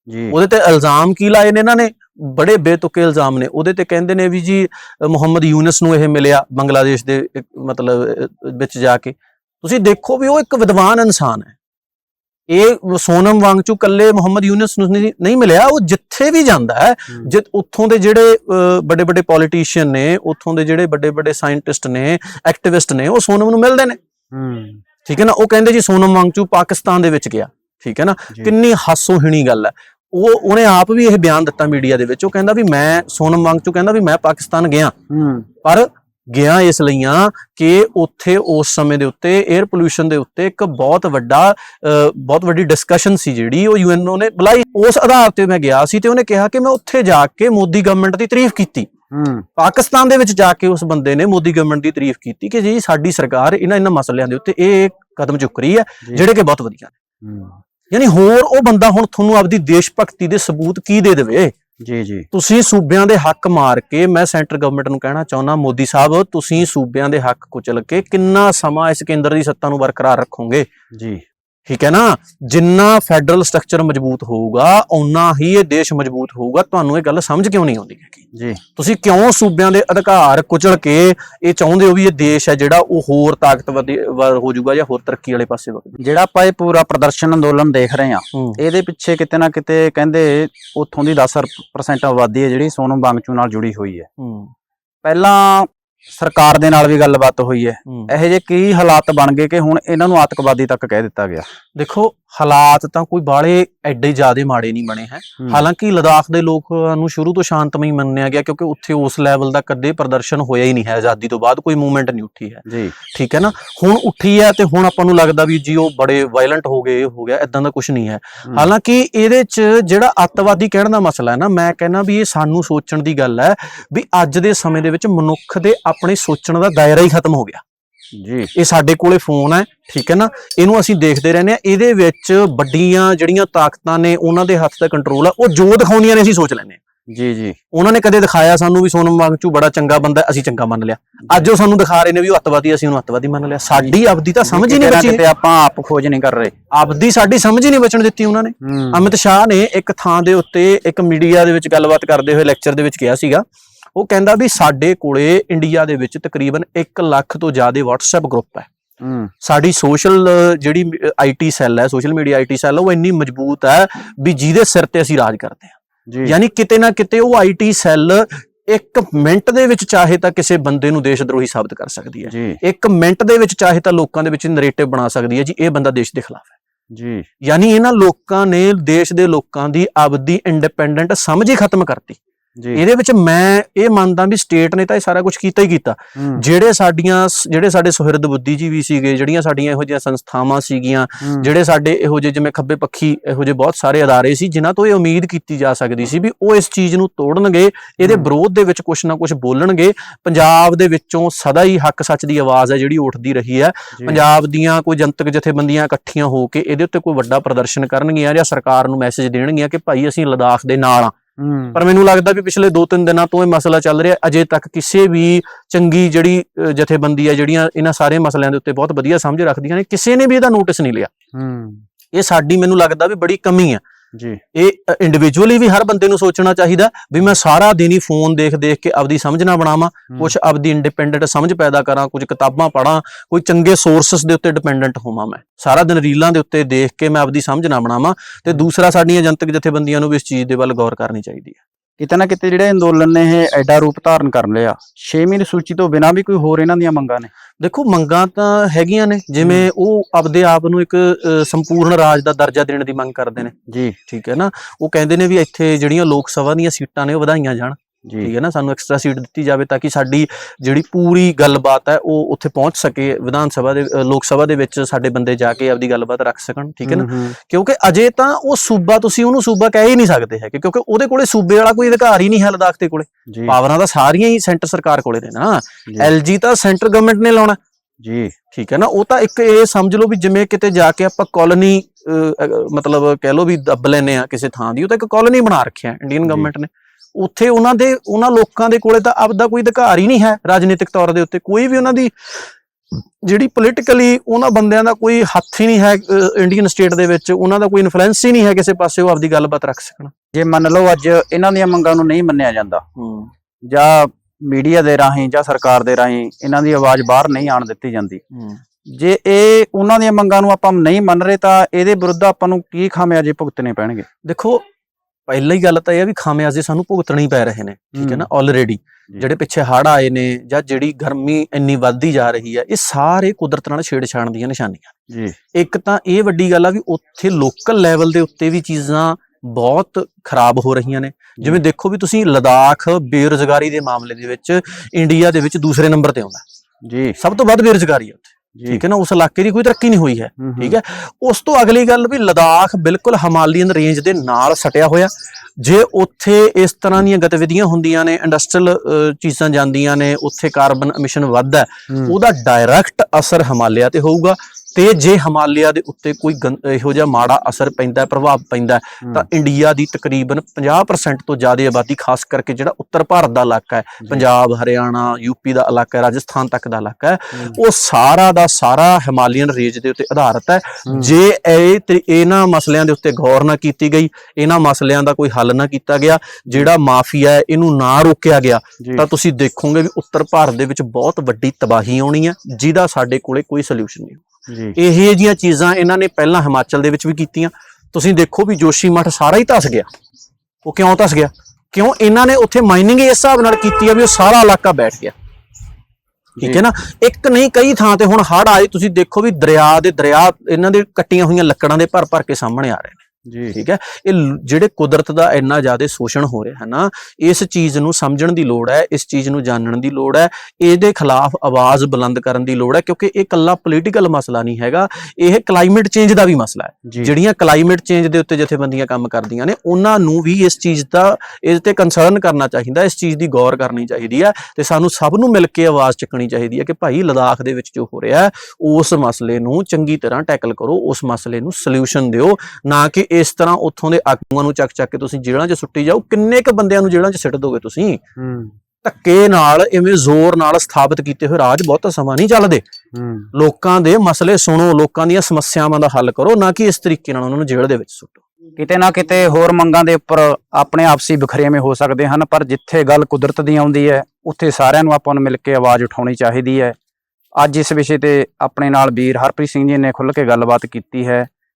ਜੀ। ਉਹਦੇ ਤੇ ਇਲਜ਼ਾਮ ਕੀ ਲਾਏ ਨੇ ਇਹਨਾਂ ਨੇ? ਬੜੇ ਬੇਤੁਕੇ ਇਲਜ਼ਾਮ ਨੇ। ਉਹਦੇ ਤੇ ਕਹਿੰਦੇ ਨੇ ਵੀ ਜੀ ਮੁਹੰਮਦ ਯੂਨਸ ਨੂੰ ਇਹ ਮਿਲਿਆ ਬੰਗਲਾਦੇਸ਼ ਦੇ ਮਤਲਬ ਵਿੱਚ ਜਾ ਕੇ। ਤੁਸੀਂ ਦੇਖੋ ਵੀ ਉਹ ਇੱਕ ਵਿਦਵਾਨ ਇਨਸਾਨ ਹੈ। ਇਹ ਸੋਨਮ ਵਾਂਗਚੂ ਕੱਲੇ ਮੁਹੰਮਦ ਯੂਨਸ ਨੂੰ ਨਹੀਂ ਮਿਲਿਆ। ਉਹ ਜਿੱਥੇ ਵੀ ਜਾਂਦਾ ਹੈ ਹੂੰ, ਜਿ ਉੱਥੋਂ ਦੇ ਜਿਹੜੇ ਵੱਡੇ ਵੱਡੇ ਪੋਲੀਟੀਸ਼ੀਅਨ ਨੇ ਉੱਥੋਂ ਦੇ ਜਿਹੜੇ ਵੱਡੇ ਵੱਡੇ ਸਾਇੰਟਿਸਟ ਨੇ ਐਕਟਿਵਿਸਟ ਨੇ ਉਹ ਸੋਨਮ ਨੂੰ ਮਿਲਦੇ ਨੇ। ਹੂੰ। ਠੀਕ ਹੈ ਨਾ? ਉਹ ਕਹਿੰਦੇ ਜੀ ਸੋਨਮ ਵਾਂਗਚੂ ਪਾਕਿਸਤਾਨ ਦੇ ਵਿੱਚ ਗਿਆ। ਠੀਕ ਹੈ ਨਾ? ਕਿੰਨੀ ਹਾਸੋਹੀਣੀ ਗੱਲ ਹੈ। ਉਹ ਉਹਨੇ ਆਪ ਵੀ ਇਹ ਬਿਆਨ ਦਿੱਤਾ ਮੀਡੀਆ ਦੇ ਵਿੱਚ। ਉਹ ਕਹਿੰਦਾ ਵੀ ਮੈਂ ਸੋਨਮ ਵਾਂਗਚੂ ਕਹਿੰਦਾ ਵੀ ਮੈਂ ਪਾਕਿਸਤਾਨ ਗਿਆ। ਪਰ ਗਿਆ ਇਸ ਲਈ ਆ ਕਿ ਉੱਥੇ ਉਸ ਸਮੇਂ ਦੇ ਉੱਤੇ 에ਅਰ ਪੋਲੂਸ਼ਨ ਦੇ ਉੱਤੇ ਇੱਕ ਬਹੁਤ ਵੱਡਾ ਬਹੁਤ ਵੱਡੀ ਡਿਸਕਸ਼ਨ ਸੀ ਜਿਹੜੀ ਉਹ ਯੂਐਨਓ ਨੇ ਬੁਲਾਈ। ਉਸ ਆਧਾਰ ਤੇ ਮੈਂ ਗਿਆ ਸੀ ਤੇ ਉਹਨੇ ਕਿਹਾ ਕਿ ਮੈਂ ਉੱਥੇ ਜਾ ਕੇ ਮੋਦੀ ਗਵਰਨਮੈਂਟ ਦੀ ਤਾਰੀਫ ਕੀਤੀ। ਪਾਕਿਸਤਾਨ ਦੇ ਵਿੱਚ ਜਾ ਕੇ ਉਸ ਬੰਦੇ ਨੇ ਮੋਦੀ ਗਵਰਨਮੈਂਟ ਦੀ ਤਾਰੀਫ ਕੀਤੀ ਕਿ ਜੀ ਸਾਡੀ ਸਰਕਾਰ ਇਹਨਾਂ ਇਹਨਾਂ ਮਸਲਿਆਂ ਦੇ ਉੱਤੇ ਇਹ ਕਦਮ ਚੁੱਕ ਰਹੀ ਹੈ ਜਿਹੜੇ ਕਿ ਬਹੁਤ ਵਧੀਆ ਨੇ। ਯਾਨੀ ਹੋਰ ਉਹ ਬੰਦਾ ਹੁਣ ਤੁਹਾਨੂੰ ਆਪਦੀ ਦੇਸ਼ ਭਗਤੀ ਦੇ ਸਬੂਤ ਕੀ ਦੇ ਦੇਵੇ? ਜੀ ਜੀ। ਤੁਸੀਂ ਸੂਬਿਆਂ ਦੇ ਹੱਕ ਮਾਰ ਕੇ ਮੈਂ ਸੈਂਟਰ ਗਵਰਨਮੈਂਟ ਨੂੰ ਕਹਿਣਾ ਚਾਹੁੰਦਾ ਮੋਦੀ ਸਾਹਿਬ ਤੁਸੀਂ ਸੂਬਿਆਂ ਦੇ ਹੱਕ ਕੁਚਲ ਕੇ ਕਿੰਨਾ ਸਮਾਂ ਇਸ ਕੇਂਦਰ ਦੀ ਸੱਤਾ ਨੂੰ ਬਰਕਰਾਰ ਰੱਖੋਗੇ? ਜੀ। ਠੀਕ ਹੈ ਨਾ? ਜਿੰਨਾ ਫੈਡਰਲ ਸਟਰਕਚਰ ਮਜ਼ਬੂਤ ਹੋਊਗਾ ਓਨਾ ਹੀ ਇਹ ਦੇਸ਼ ਮਜ਼ਬੂਤ ਹੋਊਗਾ। ਤੁਹਾਨੂੰ ਇਹ ਗੱਲ ਸਮਝ ਕਿਉਂ ਨਹੀਂ ਆਉਂਦੀ? ਹੈਗੀ ਜੀ। ਤੁਸੀਂ ਕਿਉਂ ਸੂਬਿਆਂ ਦੇ ਅਧਿਕਾਰ ਕੁਚਲ ਕੇ ਇਹ ਚਾਹੁੰਦੇ ਹੋ ਵੀ ਇਹ ਦੇਸ਼ ਹੈ ਜਿਹੜਾ ਉਹ ਹੋਰ ਤਾਕਤਵਰ ਹੋ ਜਾਊਗਾ ਜਾਂ ਹੋਰ ਤਰੱਕੀ ਵਾਲੇ ਪਾਸੇ ਵਗ ਜਿਹੜਾ ਆਪਾਂ ਇਹ ਪੂਰਾ ਪ੍ਰਦਰਸ਼ਨ ਅੰਦੋਲਨ ਦੇਖ ਰਹੇ ਹਾਂ ਇਹਦੇ ਪਿੱਛੇ ਕਿਤੇ ਨਾ ਕਿਤੇ ਕਹਿੰਦੇ ਉੱਥੋਂ ਦੀ 10% ਆਬਾਦੀ ਹੈ ਜਿਹੜੀ ਸੋਨਮ ਵਾਂਗਚੂ ਨਾਲ ਜੁੜੀ ਹੋਈ ਹੂੰ। ਪਹਿਲਾਂ ਸਰਕਾਰ ਦੇ ਨਾਲ ਵੀ ਗੱਲਬਾਤ ਹੋਈ ਹੈ। ਹੂੰ। ਇਹੋ ਜਿਹੇ ਕੀ ਹਾਲਾਤ ਬਣ ਗਏ ਕਿ ਹੁਣ ਇਹਨਾਂ ਨੂੰ ਆਤੰਕਵਾਦੀ ਤੱਕ ਕਹਿ ਦਿੱਤਾ ਗਿਆ। ਦੇਖੋ ਹਾਲਾਤ ਤਾਂ ਕੋਈ ਬਾਲੇ ਐਡੇ ਜ਼ਿਆਦੇ ਮਾੜੇ ਨਹੀਂ ਬਣੇ ਹੈ। ਹਾਲਾਂਕਿ ਲਦਾਖ ਦੇ ਲੋਕਾਂ ਨੂੰ ਸ਼ੁਰੂ ਤੋਂ ਸ਼ਾਂਤਮਈ ਮੰਨਿਆ ਗਿਆ ਕਿਉਂਕਿ ਉੱਥੇ ਉਸ ਲੈਵਲ ਦਾ ਕਦੇ ਪ੍ਰਦਰਸ਼ਨ ਹੋਇਆ ਹੀ ਨਹੀਂ ਹੈ। ਆਜ਼ਾਦੀ ਤੋਂ ਬਾਅਦ ਕੋਈ ਮੂਵਮੈਂਟ ਨਹੀਂ ਉੱਠੀ ਹੈ। ਜੀ। ਠੀਕ ਹੈ ਨਾ? ਹੁਣ ਉੱਠੀ ਹੈ ਤੇ ਹੁਣ ਆਪਾਂ ਨੂੰ ਲੱਗਦਾ ਵੀ ਜੀ ਉਹ ਬੜੇ ਵਾਇਲੈਂਟ ਹੋ ਗਏ ਹੋ ਗਿਆ ਇਦਾਂ ਦਾ ਕੁਝ ਨਹੀਂ ਹੂੰ, ਹਾਲਾਂਕਿ ਇਹਦੇ 'ਚ ਜਿਹੜਾ ਅੱਤਵਾਦੀ ਕਹਿਣ ਦਾ ਮਸਲਾ ਹੈ ਨਾ ਮੈਂ ਕਹਿੰਦਾ ਵੀ ਇਹ ਸਾਨੂੰ ਸੋਚਣ ਦੀ ਗੱਲ ਹੈ ਵੀ ਅੱਜ ਦੇ ਸਮੇਂ ਦੇ ਵਿੱਚ ਮਨੁੱਖ ਦੇ ਆਪਣੇ ਸੋਚਣ ਦਾ ਦਾਇਰਾ ਹੀ ਖਤਮ ਹੋ ਗਿਆ। ਜੀ। ਇਹ ਸਾਡੇ ਕੋਲੇ ਫੋਨ ਹੈ ਠੀਕ ਹੈ ਨਾ? ਇਹਨੂੰ ਅਸੀਂ ਦੇਖਦੇ ਰਹਿੰਦੇ ਆ ਇਹਦੇ ਵਿੱਚ ਵੱਡੀਆਂ ਜਿਹੜੀਆਂ ਤਾਕਤਾਂ ਨੇ ਉਹਨਾਂ ਦੇ ਹੱਥ ਦਾ ਕੰਟਰੋਲ ਆ। ਉਹ ਜੋ ਦਿਖਾਉਂਦੀਆਂ ਨੇ ਅਸੀਂ ਸੋਚ ਲੈਂਦੇ ਆ ਜੀ ਜੀ। ਉਹਨਾਂ ਨੇ ਕਦੇ ਦਿਖਾਇਆ ਸਾਨੂੰ ਵੀ ਸੋਨਮ ਵਾਂਗਚੂ ਬੜਾ ਚੰਗਾ ਬੰਦਾ ਅਸੀਂ ਚੰਗਾ ਮੰਨ ਲਿਆ। ਅੱਜ ਉਹ ਸਾਨੂੰ ਦਿਖਾ ਰਹੇ ਨੇ ਵੀ ਉਹ ਅੱਤਵਾਦੀ ਅਸੀਂ ਉਹਨੂੰ ਅੱਤਵਾਦੀ ਮੰਨ ਲਿਆ। ਸਾਡੀ ਆਪਦੀ ਤਾਂ ਸਮਝ ਹੀ ਨਹੀਂ ਬਚੀ। ਕਿਤੇ ਆਪਾਂ ਆਪ ਖੋਜ ਨਹੀਂ ਕਰ ਰਹੇ। ਆਪਦੀ ਸਾਡੀ ਸਮਝ ਹੀ ਨਹੀਂ ਬਚਣ ਦਿੱਤੀ ਉਹਨਾਂ ਨੇ। ਅਮਿਤ ਸ਼ਾਹ ਨੇ ਇੱਕ ਥਾਂ ਦੇ ਉੱਤੇ ਇੱਕ ਮੀਡੀਆ ਦੇ ਵਿੱਚ ਗੱਲਬਾਤ ਕਰਦੇ ਹੋਏ ਲੈਕਚਰ ਦੇ ਵਿੱਚ ਕਿਹਾ ਸੀਗਾ ਉਹ ਕਹਿੰਦਾ ਵੀ ਸਾਡੇ ਕੋਲੇ ਇੰਡੀਆ ਦੇ ਵਿੱਚ ਤਕਰੀਬਨ 1 ਲੱਖ ਤੋਂ ਜ਼ਿਆਦਾ WhatsApp ਗਰੁੱਪ ਹੈ। ਹੂੰ। ਸਾਡੀ ਸੋਸ਼ਲ ਜਿਹੜੀ ਆਈਟੀ ਸੈੱਲ ਹੈ ਸੋਸ਼ਲ ਮੀਡੀਆ ਆਈਟੀ ਸੈੱਲ ਉਹ ਇੰਨੀ ਮਜ਼ਬੂਤ ਹੈ ਵੀ ਜਿਹਦੇ ਸਿਰ ਤੇ ਅਸੀਂ ਰਾਜ ਕਰਦੇ ਹਾਂ। ਜੀ। ਯਾਨੀ ਕਿਤੇ ਨਾ ਕਿਤੇ ਉਹ ਆਈਟੀ ਸੈੱਲ ਇੱਕ ਮਿੰਟ ਦੇ ਵਿੱਚ ਚਾਹੇ ਤਾਂ ਕਿਸੇ ਬੰਦੇ ਨੂੰ ਦੇਸ਼ ਦਰੋਹੀ ਸਾਬਤ ਕਰ ਸਕਦੀ ਹੈ। ਇੱਕ ਮਿੰਟ ਦੇ ਵਿੱਚ ਚਾਹੇ ਤਾਂ ਲੋਕਾਂ ਦੇ ਵਿੱਚ ਨੈਰੇਟਿਵ ਬਣਾ ਸਕਦੀ ਹੈ ਜੀ ਇਹ ਬੰਦਾ ਦੇਸ਼ ਦੇ ਖਿਲਾਫ ਹੈ। ਜੀ। ਯਾਨੀ ਇਹਨਾਂ ਲੋਕਾਂ ਨੇ ਦੇਸ਼ ਦੇ ਲੋਕਾਂ ਦੀ ਆਪਦੀ ਇੰਡੀਪੈਂਡੈਂਟ ਸਮਝ ਹੀ ਖਤਮ ਕਰਤੀ। ਇਹਦੇ ਵਿੱਚ ਮੈਂ ਇਹ ਮੰਨਦਾ ਵੀ ਸਟੇਟ ਨੇ ਤਾਂ ਇਹ ਸਾਰਾ ਕੁਝ ਕੀਤਾ ਹੀ ਕੀਤਾ। ਜਿਹੜੇ ਸਾਡੀਆਂ ਜਿਹੜੇ ਸਾਡੇ ਸੁਹਿਰਦ ਬੁੱਧੀਜੀਵੀ ਸੀਗੇ ਜਿਹੜੀਆਂ ਸਾਡੀਆਂ ਇਹੋ ਜਿਹੀਆਂ ਸੰਸਥਾਵਾਂ ਸੀਗੀਆਂ ਜਿਹੜੇ ਸਾਡੇ ਇਹੋ ਜਿਹੇ ਜਿਵੇਂ ਖੱਬੇ ਪੱਖੀ ਇਹੋ ਜਿਹੇ ਬਹੁਤ ਸਾਰੇ ਅਦਾਰੇ ਸੀ ਜਿਨ੍ਹਾਂ ਤੋਂ ਇਹ ਉਮੀਦ ਕੀਤੀ ਜਾ ਸਕਦੀ ਸੀ ਵੀ ਉਹ ਇਸ ਚੀਜ਼ ਨੂੰ ਤੋੜਨਗੇ ਇਹਦੇ। ਵਿਰੋਧ ਦੇ ਵਿੱਚ ਕੁਝ ਨਾ ਕੁਝ ਬੋਲਣਗੇ। ਪੰਜਾਬ ਦੇ ਵਿੱਚੋਂ ਸਦਾ ਹੀ ਹੱਕ ਸੱਚ ਦੀ ਆਵਾਜ਼ ਹੈ ਜਿਹੜੀ ਉੱਠਦੀ ਰਹੀ ਹੈ। ਜੀ, ਪੰਜਾਬ ਦੀਆਂ ਕੋਈ ਜਨਤਕ ਜਥੇਬੰਦੀਆਂ ਇਕੱਠੀਆਂ ਹੋ ਕੇ ਇਹਦੇ ਉੱਤੇ ਕੋਈ ਵੱਡਾ ਪ੍ਰਦਰਸ਼ਨ ਕਰਨਗੀਆਂ ਜਾਂ ਸਰਕਾਰ ਨੂੰ ਮੈਸੇਜ ਦੇਣਗੀਆਂ ਕਿ ਭਾਈ ਅਸੀਂ ਲਦਾਖ ਦੇ ਨਾਲ ਆ ਪਰ ਮੈਨੂੰ ਲੱਗਦਾ ਵੀ ਪਿਛਲੇ 2-3 ਦਿਨਾਂ ਤੋਂ ਇਹ ਮਸਲਾ ਚੱਲ ਰਿਹਾ ਅਜੇ ਤੱਕ ਕਿਸੇ ਵੀ ਚੰਗੀ ਜਿਹੜੀ ਜਥੇਬੰਦੀ ਹੈ ਜਿਹੜੀਆਂ ਇਹਨਾਂ ਸਾਰੇ ਮਸਲਿਆਂ ਦੇ ਉੱਤੇ ਬਹੁਤ ਵਧੀਆ ਸਮਝ ਰੱਖਦੀਆਂ ਨੇ ਕਿਸੇ ਨੇ ਵੀ ਇਹਦਾ ਨੋਟਿਸ ਨਹੀਂ ਲਿਆ। ਇਹ ਸਾਡੀ ਮੈਨੂੰ ਲੱਗਦਾ ਵੀ ਬੜੀ ਕਮੀ ਹੈ ਜੀ। ਇਹ ਇੰਡੀਵਿਜੂਅਲੀ ਵੀ ਹਰ ਬੰਦੇ ਨੂੰ ਸੋਚਣਾ ਚਾਹੀਦਾ ਵੀ ਮੈਂ ਸਾਰਾ ਦਿਨ ਹੀ ਫੋਨ ਦੇਖ ਦੇਖ ਕੇ ਆਪਦੀ ਸਮਝ ਨਾ ਬਣਾਵਾਂ ਕੁਝ ਆਪਦੀ ਇੰਡੀਪੈਂਡੈਂਟ ਸਮਝ ਪੈਦਾ ਕਰਾਂ ਕੁਝ ਕਿਤਾਬਾਂ ਪੜਾਂ ਕੋਈ ਚੰਗੇ ਸੋਰਸਸ ਦੇ ਉੱਤੇ ਡਿਪੈਂਡੈਂਟ ਹੋਵਾਂ ਮੈਂ। ਸਾਰਾ ਦਿਨ ਰੀਲਾਂ ਦੇ ਉੱਤੇ ਦੇਖ ਕੇ ਮੈਂ ਆਪਦੀ ਸਮਝ ਨਾ ਬਣਾਵਾਂ ਤੇ ਦੂਸਰਾ ਸਾਡੀਆਂ ਜਨਤਕ ਜਥੇਬੰਦੀਆਂ ਨੂੰ ਵੀ ਇਸ ਚੀਜ਼ ਦੇ ਵੱਲ ਗੌਰ ਕਰਨੀ ਚਾਹੀਦੀ ਹੈ। ਕਿਤੇ ਨਾ ਕਿਤੇ ਜਿਹੜੇ ਅੰਦੋਲਨ ਨੇ ਇਹ ਐਡਾ ਰੂਪ ਧਾਰਨ ਕਰ ਲਿਆ 6ਵੀਂ ਦੀ ਸੂਚੀ ਤੋਂ ਬਿਨਾਂ ਵੀ ਕੋਈ ਹੋਰ ਇਹਨਾਂ ਦੀਆਂ ਮੰਗਾਂ ਨੇ। ਦੇਖੋ ਮੰਗਾਂ ਤਾਂ ਹੈਗੀਆਂ ਨੇ ਜਿਵੇਂ ਉਹ ਆਪਦੇ ਆਪ ਨੂੰ ਇੱਕ ਸੰਪੂਰਨ ਰਾਜ ਦਾ ਦਰਜਾ ਦੇਣ ਦੀ ਮੰਗ ਕਰਦੇ ਨੇ। ਜੀ। ਠੀਕ ਹੈ ਨਾ? ਉਹ ਕਹਿੰਦੇ ਨੇ ਵੀ ਇੱਥੇ ਜਿਹੜੀਆਂ ਲੋਕ ਸਭਾ ਦੀਆਂ ਸੀਟਾਂ ਨੇ ਉਹ ਵਧਾਈਆਂ ਜਾਣ। ਠੀਕ ਹੈ ਨਾ? ਸਾਨੂੰ ਐਕਸਟਰਾ ਸੀਟ ਦਿੱਤੀ ਜਾਵੇ ਤਾਂ ਕਿ ਸਾਡੀ ਜਿਹੜੀ ਪੂਰੀ ਗੱਲਬਾਤ ਹੈ ਉਹ ਉੱਥੇ ਪਹੁੰਚ ਸਕੇ ਵਿਧਾਨ ਸਭਾ ਦੇ ਲੋਕ ਸਭਾ ਦੇ ਵਿੱਚ ਸਾਡੇ ਬੰਦੇ ਜਾ ਕੇ ਆਪਦੀ ਗੱਲਬਾਤ ਰੱਖ ਸਕਣ ਠੀਕ ਹੈ ਨਾ? ਹੂੰ, ਹੂੰ, ਕਿਉਂਕਿ ਅਜੇ ਤਾਂ ਉਹ ਸੂਬਾ ਤੁਸੀਂ ਉਹਨੂੰ ਸੂਬਾ ਕਹਿ ਹੀ ਨਹੀਂ ਸਕਦੇ ਹੈਗੇ ਕਿਉਂਕਿ ਉਹਦੇ ਕੋਲੇ ਸੂਬੇ ਵਾਲਾ ਕੋਈ ਅਧਿਕਾਰ ਹੀ ਨਹੀਂ ਹੈ ਲਦਾਖ ਦੇ ਕੋਲੇ। ਪਾਵਰਾਂ ਤਾਂ ਸਾਰੀਆਂ ਹੀ ਸੈਂਟਰ ਸਰਕਾਰ ਕੋਲੇ ਨੇ ਨਾ। ਐਲਜੀ ਤਾਂ ਸੈਂਟਰ ਗਵਰਨਮੈਂਟ ਨੇ ਲਾਉਣਾ। ਜੀ। ਠੀਕ ਹੈ ਨਾ? ਉਹ ਤਾਂ ਇੱਕ ਇਹ ਸਮਝ ਲਓ ਵੀ ਜਿਵੇਂ ਕਿਤੇ ਜਾ ਕੇ ਆਪਾਂ ਕਾਲੋਨੀ ਮਤਲਬ ਕਹਿ ਲਓ ਵੀ ਦੱਬ ਲੈਨੇ ਆ ਕਿਸੇ ਥਾਂ ਦੀ ਉਹ ਤਾਂ ਇੱਕ ਕਾਲੋਨੀ ਬਣਾ ਰੱਖਿਆ ਇੰਡੀਅਨ। ਗਵਰਨਮੈਂਟ ਨੇ। ਉੱਥੇ ਉਹਨਾਂ ਦੇ ਉਹਨਾਂ ਲੋਕਾਂ ਦੇ ਕੋਲੇ ਤਾਂ ਆਪਦਾ ਕੋਈ ਅਧਿਕਾਰ ਹੀ ਨਹੀਂ ਹੈ ਰਾਜਨੀਤਿਕ ਤੌਰ ਦੇ ਉੱਤੇ। ਕੋਈ ਵੀ ਉਹਨਾਂ ਦੀ ਜਿਹੜੀ ਪੋਲੀਟੀਕਲੀ ਉਹਨਾਂ ਬੰਦਿਆਂ ਦਾ ਕੋਈ ਹੱਥ ਹੀ ਨਹੀਂ ਹੈ ਇੰਡੀਅਨ ਸਟੇਟ ਦੇ ਵਿੱਚ ਉਹਨਾਂ ਦਾ ਕੋਈ ਇਨਫਲੂਐਂਸ ਹੀ ਨਹੀਂ ਹੈ ਕਿਸੇ ਪਾਸੇ ਉਹ ਆਪਦੀ ਗੱਲਬਾਤ ਰੱਖ ਸਕਣ। ਜੇ ਮੰਨ ਲਓ ਅੱਜ ਇਹਨਾਂ ਦੀਆਂ ਮੰਗਾਂ ਨੂੰ ਨਹੀਂ ਮੰਨਿਆ ਜਾਂਦਾ ਹੂੰ। ਜਾਂ ਮੀਡੀਆ ਦੇ ਰਾਹੀਂ ਜਾਂ ਸਰਕਾਰ ਦੇ ਰਾਹੀਂ ਇਹਨਾਂ ਦੀ ਆਵਾਜ਼ ਬਾਹਰ ਨਹੀਂ ਆਣ ਦਿੱਤੀ ਜਾਂਦੀ ਹੂੰ। ਜੇ ਇਹ ਉਹਨਾਂ ਦੀਆਂ ਮੰਗਾਂ ਨੂੰ ਆਪਾਂ ਨਹੀਂ ਮੰਨ ਰਹੇ ਤਾਂ ਇਹਦੇ ਵਿਰੁੱਧ ਆਪਾਂ ਨੂੰ ਕੀ ਖਾਮਿਆਜੇ ਭੁਗਤਣੇ ਪੈਣਗੇ? ਦੇਖੋ ਪਹਿਲੀ ਗੱਲ ਤਾਂ ਇਹ ਆ ਵੀ ਖਾਮਿਆਜ਼ੇ ਸਾਨੂੰ ਭੁਗਤਣੇ ਪੈ ਰਹੇ ਨੇ ਠੀਕ ਹੈ ਨਾ ਆਲਰੇਡੀ। ਜਿਹੜੇ ਪਿੱਛੇ ਹੜ੍ਹ ਆਏ ਨੇ ਜਾਂ ਜਿਹੜੀ ਗਰਮੀ ਇੰਨੀ ਵੱਧਦੀ ਜਾ ਰਹੀ ਹੈ ਇਹ ਸਾਰੇ ਕੁਦਰਤ ਨਾਲ ਛੇੜਛਾੜ ਦੀਆਂ ਨਿਸ਼ਾਨੀਆਂ ਜੀ। ਇੱਕ ਤਾਂ ਇਹ ਵੱਡੀ ਗੱਲ ਆ ਵੀ ਉੱਥੇ ਲੋਕਲ ਲੈਵਲ ਦੇ ਉੱਤੇ ਵੀ ਚੀਜ਼ਾਂ ਬਹੁਤ ਖਰਾਬ ਹੋ ਰਹੀਆਂ ਨੇ। ਜਿਵੇਂ ਦੇਖੋ ਵੀ ਤੁਸੀਂ ਲਦਾਖ ਬੇਰੁਜ਼ਗਾਰੀ ਦੇ ਮਾਮਲੇ ਦੇ ਵਿੱਚ ਇੰਡੀਆ ਦੇ ਵਿੱਚ ਦੂਸਰੇ ਨੰਬਰ ਤੇ ਆਉਂਦਾ। ਜੀ। ਸਭ ਤੋਂ ਵੱਧ ਬੇਰੁਜ਼ਗਾਰੀ ਹੈ ਉੱਥੇ। ਠੀਕ ਹੈ ਨਾ ਉਸ ਇਲਾਕੇ ਦੀ ਕੋਈ ਤਰੱਕੀ ਨਹੀਂ ਹੋਈ ਹੈ ਠੀਕ ਹੈ। ਉਸ ਤੋਂ ਅਗਲੀ ਗੱਲ ਵੀ ਲਦਾਖ ਬਿਲਕੁਲ ਹਿਮਾਲੀਅਨ ਰੇਂਜ ਦੇ ਨਾਲ ਸਟਿਆ ਹੋਇਆ। ਜੇ ਉੱਥੇ ਇਸ ਤਰ੍ਹਾਂ ਦੀਆਂ ਗਤੀਵਿਧੀਆਂ ਹੁੰਦੀਆਂ ਨੇ ਇੰਡਸਟਰੀਅਲ ਚੀਜ਼ਾਂ ਜਾਂਦੀਆਂ ਨੇ ਉੱਥੇ ਕਾਰਬਨ ਐਮਿਸ਼ਨ ਵੱਧਦਾ ਉਹਦਾ ਡਾਇਰੈਕਟ ਅਸਰ ਹਿਮਾਲਿਆ ਤੇ ਹੋਊਗਾ। ਤੇ ਜੇ ਹਿਮਾਲਿਆ ਦੇ ਉੱਤੇ ਕੋਈ ਇਹੋ ਜਿਹਾ ਮਾੜਾ ਅਸਰ ਪੈਂਦਾ ਪ੍ਰਭਾਵ ਪੈਂਦਾ ਤਾਂ ਇੰਡੀਆ ਦੀ ਤਕਰੀਬਨ 50% ਤੋਂ ਜ਼ਿਆਦਾ ਆਬਾਦੀ ਖਾਸ ਕਰਕੇ ਜਿਹੜਾ ਉੱਤਰ ਭਾਰਤ ਦਾ ਇਲਾਕਾ ਹੈ ਪੰਜਾਬ ਹਰਿਆਣਾ ਯੂਪੀ ਦਾ ਇਲਾਕਾ ਹੈ ਰਾਜਸਥਾਨ ਤੱਕ ਦਾ ਇਲਾਕਾ ਹੈ ਉਹ ਸਾਰਾ ਦਾ ਸਾਰਾ ਹਿਮਾਲੀਅਨ ਰੇਂਜ ਦੇ ਉੱਤੇ ਆਧਾਰਿਤ ਹੈ। ਜੇ ਇਹ ਤੇ ਇਹਨਾਂ ਮਸਲਿਆਂ ਦੇ ਉੱਤੇ ਗੌਰ ਨਾ ਕੀਤੀ ਗਈ ਇਹਨਾਂ ਮਸਲਿਆਂ ਦਾ ਕੋਈ ਹੱਲ ਨਾ ਕੀਤਾ ਗਿਆ ਜਿਹੜਾ ਮਾਫੀਆ ਹੈ ਇਹਨੂੰ ਨਾ ਰੋਕਿਆ ਗਿਆ ਤਾਂ ਤੁਸੀਂ ਦੇਖੋਗੇ ਵੀ ਉੱਤਰ ਭਾਰਤ ਦੇ ਵਿੱਚ ਬਹੁਤ ਵੱਡੀ ਤਬਾਹੀ ਆਉਣੀ ਹੈ ਜਿਹਦਾ ਸਾਡੇ ਕੋਲੇ ਕੋਈ ਸੋਲੂਸ਼ਨ ਨਹੀਂ। ਇਹ ਜਿਹੀਆਂ ਚੀਜ਼ਾਂ ਇਹਨਾਂ ਨੇ ਪਹਿਲਾਂ ਹਿਮਾਚਲ ਦੇ ਵਿੱਚ ਵੀ ਕੀਤੀਆਂ। ਤੁਸੀਂ ਦੇਖੋ ਵੀ ਜੋਸ਼ੀ ਮਠ ਸਾਰਾ ਹੀ ਧਸ ਗਿਆ। ਉਹ ਕਿਉਂ ਧਸ ਗਿਆ? ਕਿਉਂ ਇਹਨਾਂ ਨੇ ਉੱਥੇ ਮਾਈਨਿੰਗ ਇਸ ਹਿਸਾਬ ਨਾਲ ਕੀਤੀ ਆ ਵੀ ਉਹ ਸਾਰਾ ਇਲਾਕਾ ਬੈਠ ਗਿਆ। ਠੀਕ ਹੈ ਨਾ? ਇੱਕ ਨਹੀਂ ਕਈ ਥਾਂ ਤੇ ਹੁਣ ਹੜ੍ਹ ਆਏ ਤੁਸੀਂ ਦੇਖੋ ਵੀ ਦਰਿਆ ਦੇ ਦਰਿਆ ਇਹਨਾਂ ਦੇ ਕੱਟੀਆਂ ਹੋਈਆਂ ਲੱਕੜਾਂ ਦੇ ਭਰ ਭਰ ਕੇ ਸਾਹਮਣੇ ਆ ਰਹੇ ਨੇ। ਜੀ। ਠੀਕ ਹੈ? ਇਹ ਜਿਹੜੇ ਕੁਦਰਤ ਦਾ ਇੰਨਾ ਜ਼ਿਆਦਾ ਸ਼ੋਸ਼ਣ ਹੋ ਰਿਹਾ ਹੈ ਨਾ ਇਸ ਚੀਜ਼ ਨੂੰ ਸਮਝਣ ਦੀ ਲੋੜ ਹੈ ਇਸ ਚੀਜ਼ ਨੂੰ ਜਾਣਨ ਦੀ ਲੋੜ ਹੈ ਇਹਦੇ ਖਿਲਾਫ ਆਵਾਜ਼ ਬੁਲੰਦ ਕਰਨ ਦੀ ਲੋੜ ਹੈ ਕਿਉਂਕਿ ਇਹ ਕੱਲਾ ਪੋਲੀਟੀਕਲ ਮਸਲਾ ਨਹੀਂ ਹੈਗਾ ਇਹ ਕਲਾਈਮੇਟ ਚੇਂਜ ਦਾ ਵੀ ਮਸਲਾ ਹੈ। ਜਿਹੜੀਆਂ ਕਲਾਈਮੇਟ ਚੇਂਜ ਦੇ ਉੱਤੇ ਜਥੇਬੰਦੀਆਂ ਕੰਮ ਕਰਦੀਆਂ ਨੇ ਉਹਨਾਂ ਨੂੰ ਵੀ ਇਸ ਚੀਜ਼ ਦਾ ਇਸ ਤੇ ਕੰਸਰਨ ਕਰਨਾ ਚਾਹੀਦਾ ਇਸ ਚੀਜ਼ ਦੀ ਗੌਰ ਕਰਨੀ ਚਾਹੀਦੀ ਹੈ ਤੇ ਸਾਨੂੰ ਸਭ ਨੂੰ ਮਿਲ ਕੇ ਆਵਾਜ਼ ਚੱਕਣੀ ਚਾਹੀਦੀ ਹੈ ਕਿ ਭਾਈ ਲਦਾਖ ਦੇ ਵਿੱਚ ਜੋ ਹੋ ਰਿਹਾ ਹੈ ਉਸ ਮਸਲੇ ਨੂੰ ਚੰਗੀ ਤਰ੍ਹਾਂ ਟੈਕਲ ਕਰੋ ਉਸ ਮਸਲੇ ਨੂੰ ਸੋਲੂਸ਼ਨ ਦਿਓ ਨਾ ਕਿ ਇਸ ਤਰ੍ਹਾਂ ਉੱਥੋਂ ਦੇ ਆਗੂਆਂ ਨੂੰ ਚੱਕ ਚੱਕ ਕੇ ਤੁਸੀਂ ਜੇਲ੍ਹਾਂ 'ਚ ਸੁੱਟੀ ਜਾਓ ਕਿੰਨੇ ਕ ਬੰਦਿਆਂ ਨੂੰ ਜੇਲ੍ਹਾਂ 'ਚ ਸਿੱਟ ਦੋਗੇ ਤੁਸੀਂ? ਧੱਕੇ ਨਾਲ ਇਵੇਂ ਜ਼ੋਰ ਨਾਲ ਸਥਾਪਿਤ ਕੀਤੇ ਹੋਏ ਰਾਜ ਬਹੁਤਾ ਸਮਾਂ ਨਹੀਂ ਚੱਲਦੇ। ਲੋਕਾਂ ਦੇ ਮਸਲੇ ਸੁਣੋ ਲੋਕਾਂ ਦੀਆਂ ਸਮੱਸਿਆਵਾਂ ਦਾ ਹੱਲ ਕਰੋ ਨਾ ਕਿ ਇਸ ਤਰੀਕੇ ਨਾਲ ਉਹਨਾਂ ਨੂੰ ਜੇਲ੍ਹ ਦੇ ਵਿੱਚ ਸੁੱਟੋ। ਕਿਤੇ ਨਾ ਕਿਤੇ ਹੋਰ ਮੰਗਾਂ ਦੇ ਉੱਪਰ ਆਪਣੇ ਆਪਸੀ ਬਖਰੇਵੇਂ ਹੋ ਸਕਦੇ ਹਨ ਪਰ ਜਿੱਥੇ ਗੱਲ ਕੁਦਰਤ ਦੀ ਆਉਂਦੀ ਹੈ ਉੱਥੇ ਸਾਰਿਆਂ ਨੂੰ ਆਪਾਂ ਨੂੰ ਮਿਲ ਕੇ ਆਵਾਜ਼ ਉਠਾਉਣੀ ਚਾਹੀਦੀ ਹੈ। ਅੱਜ ਇਸ ਵਿਸ਼ੇ ਤੇ ਆਪਣੇ ਨਾਲ ਵੀਰ ਹਰਪ੍ਰੀਤ ਸਿੰਘ ਜੀ ਨੇ ਖੁੱਲ੍ਹ ਕੇ ਗੱਲਬਾਤ ਕੀਤੀ ਹੈ।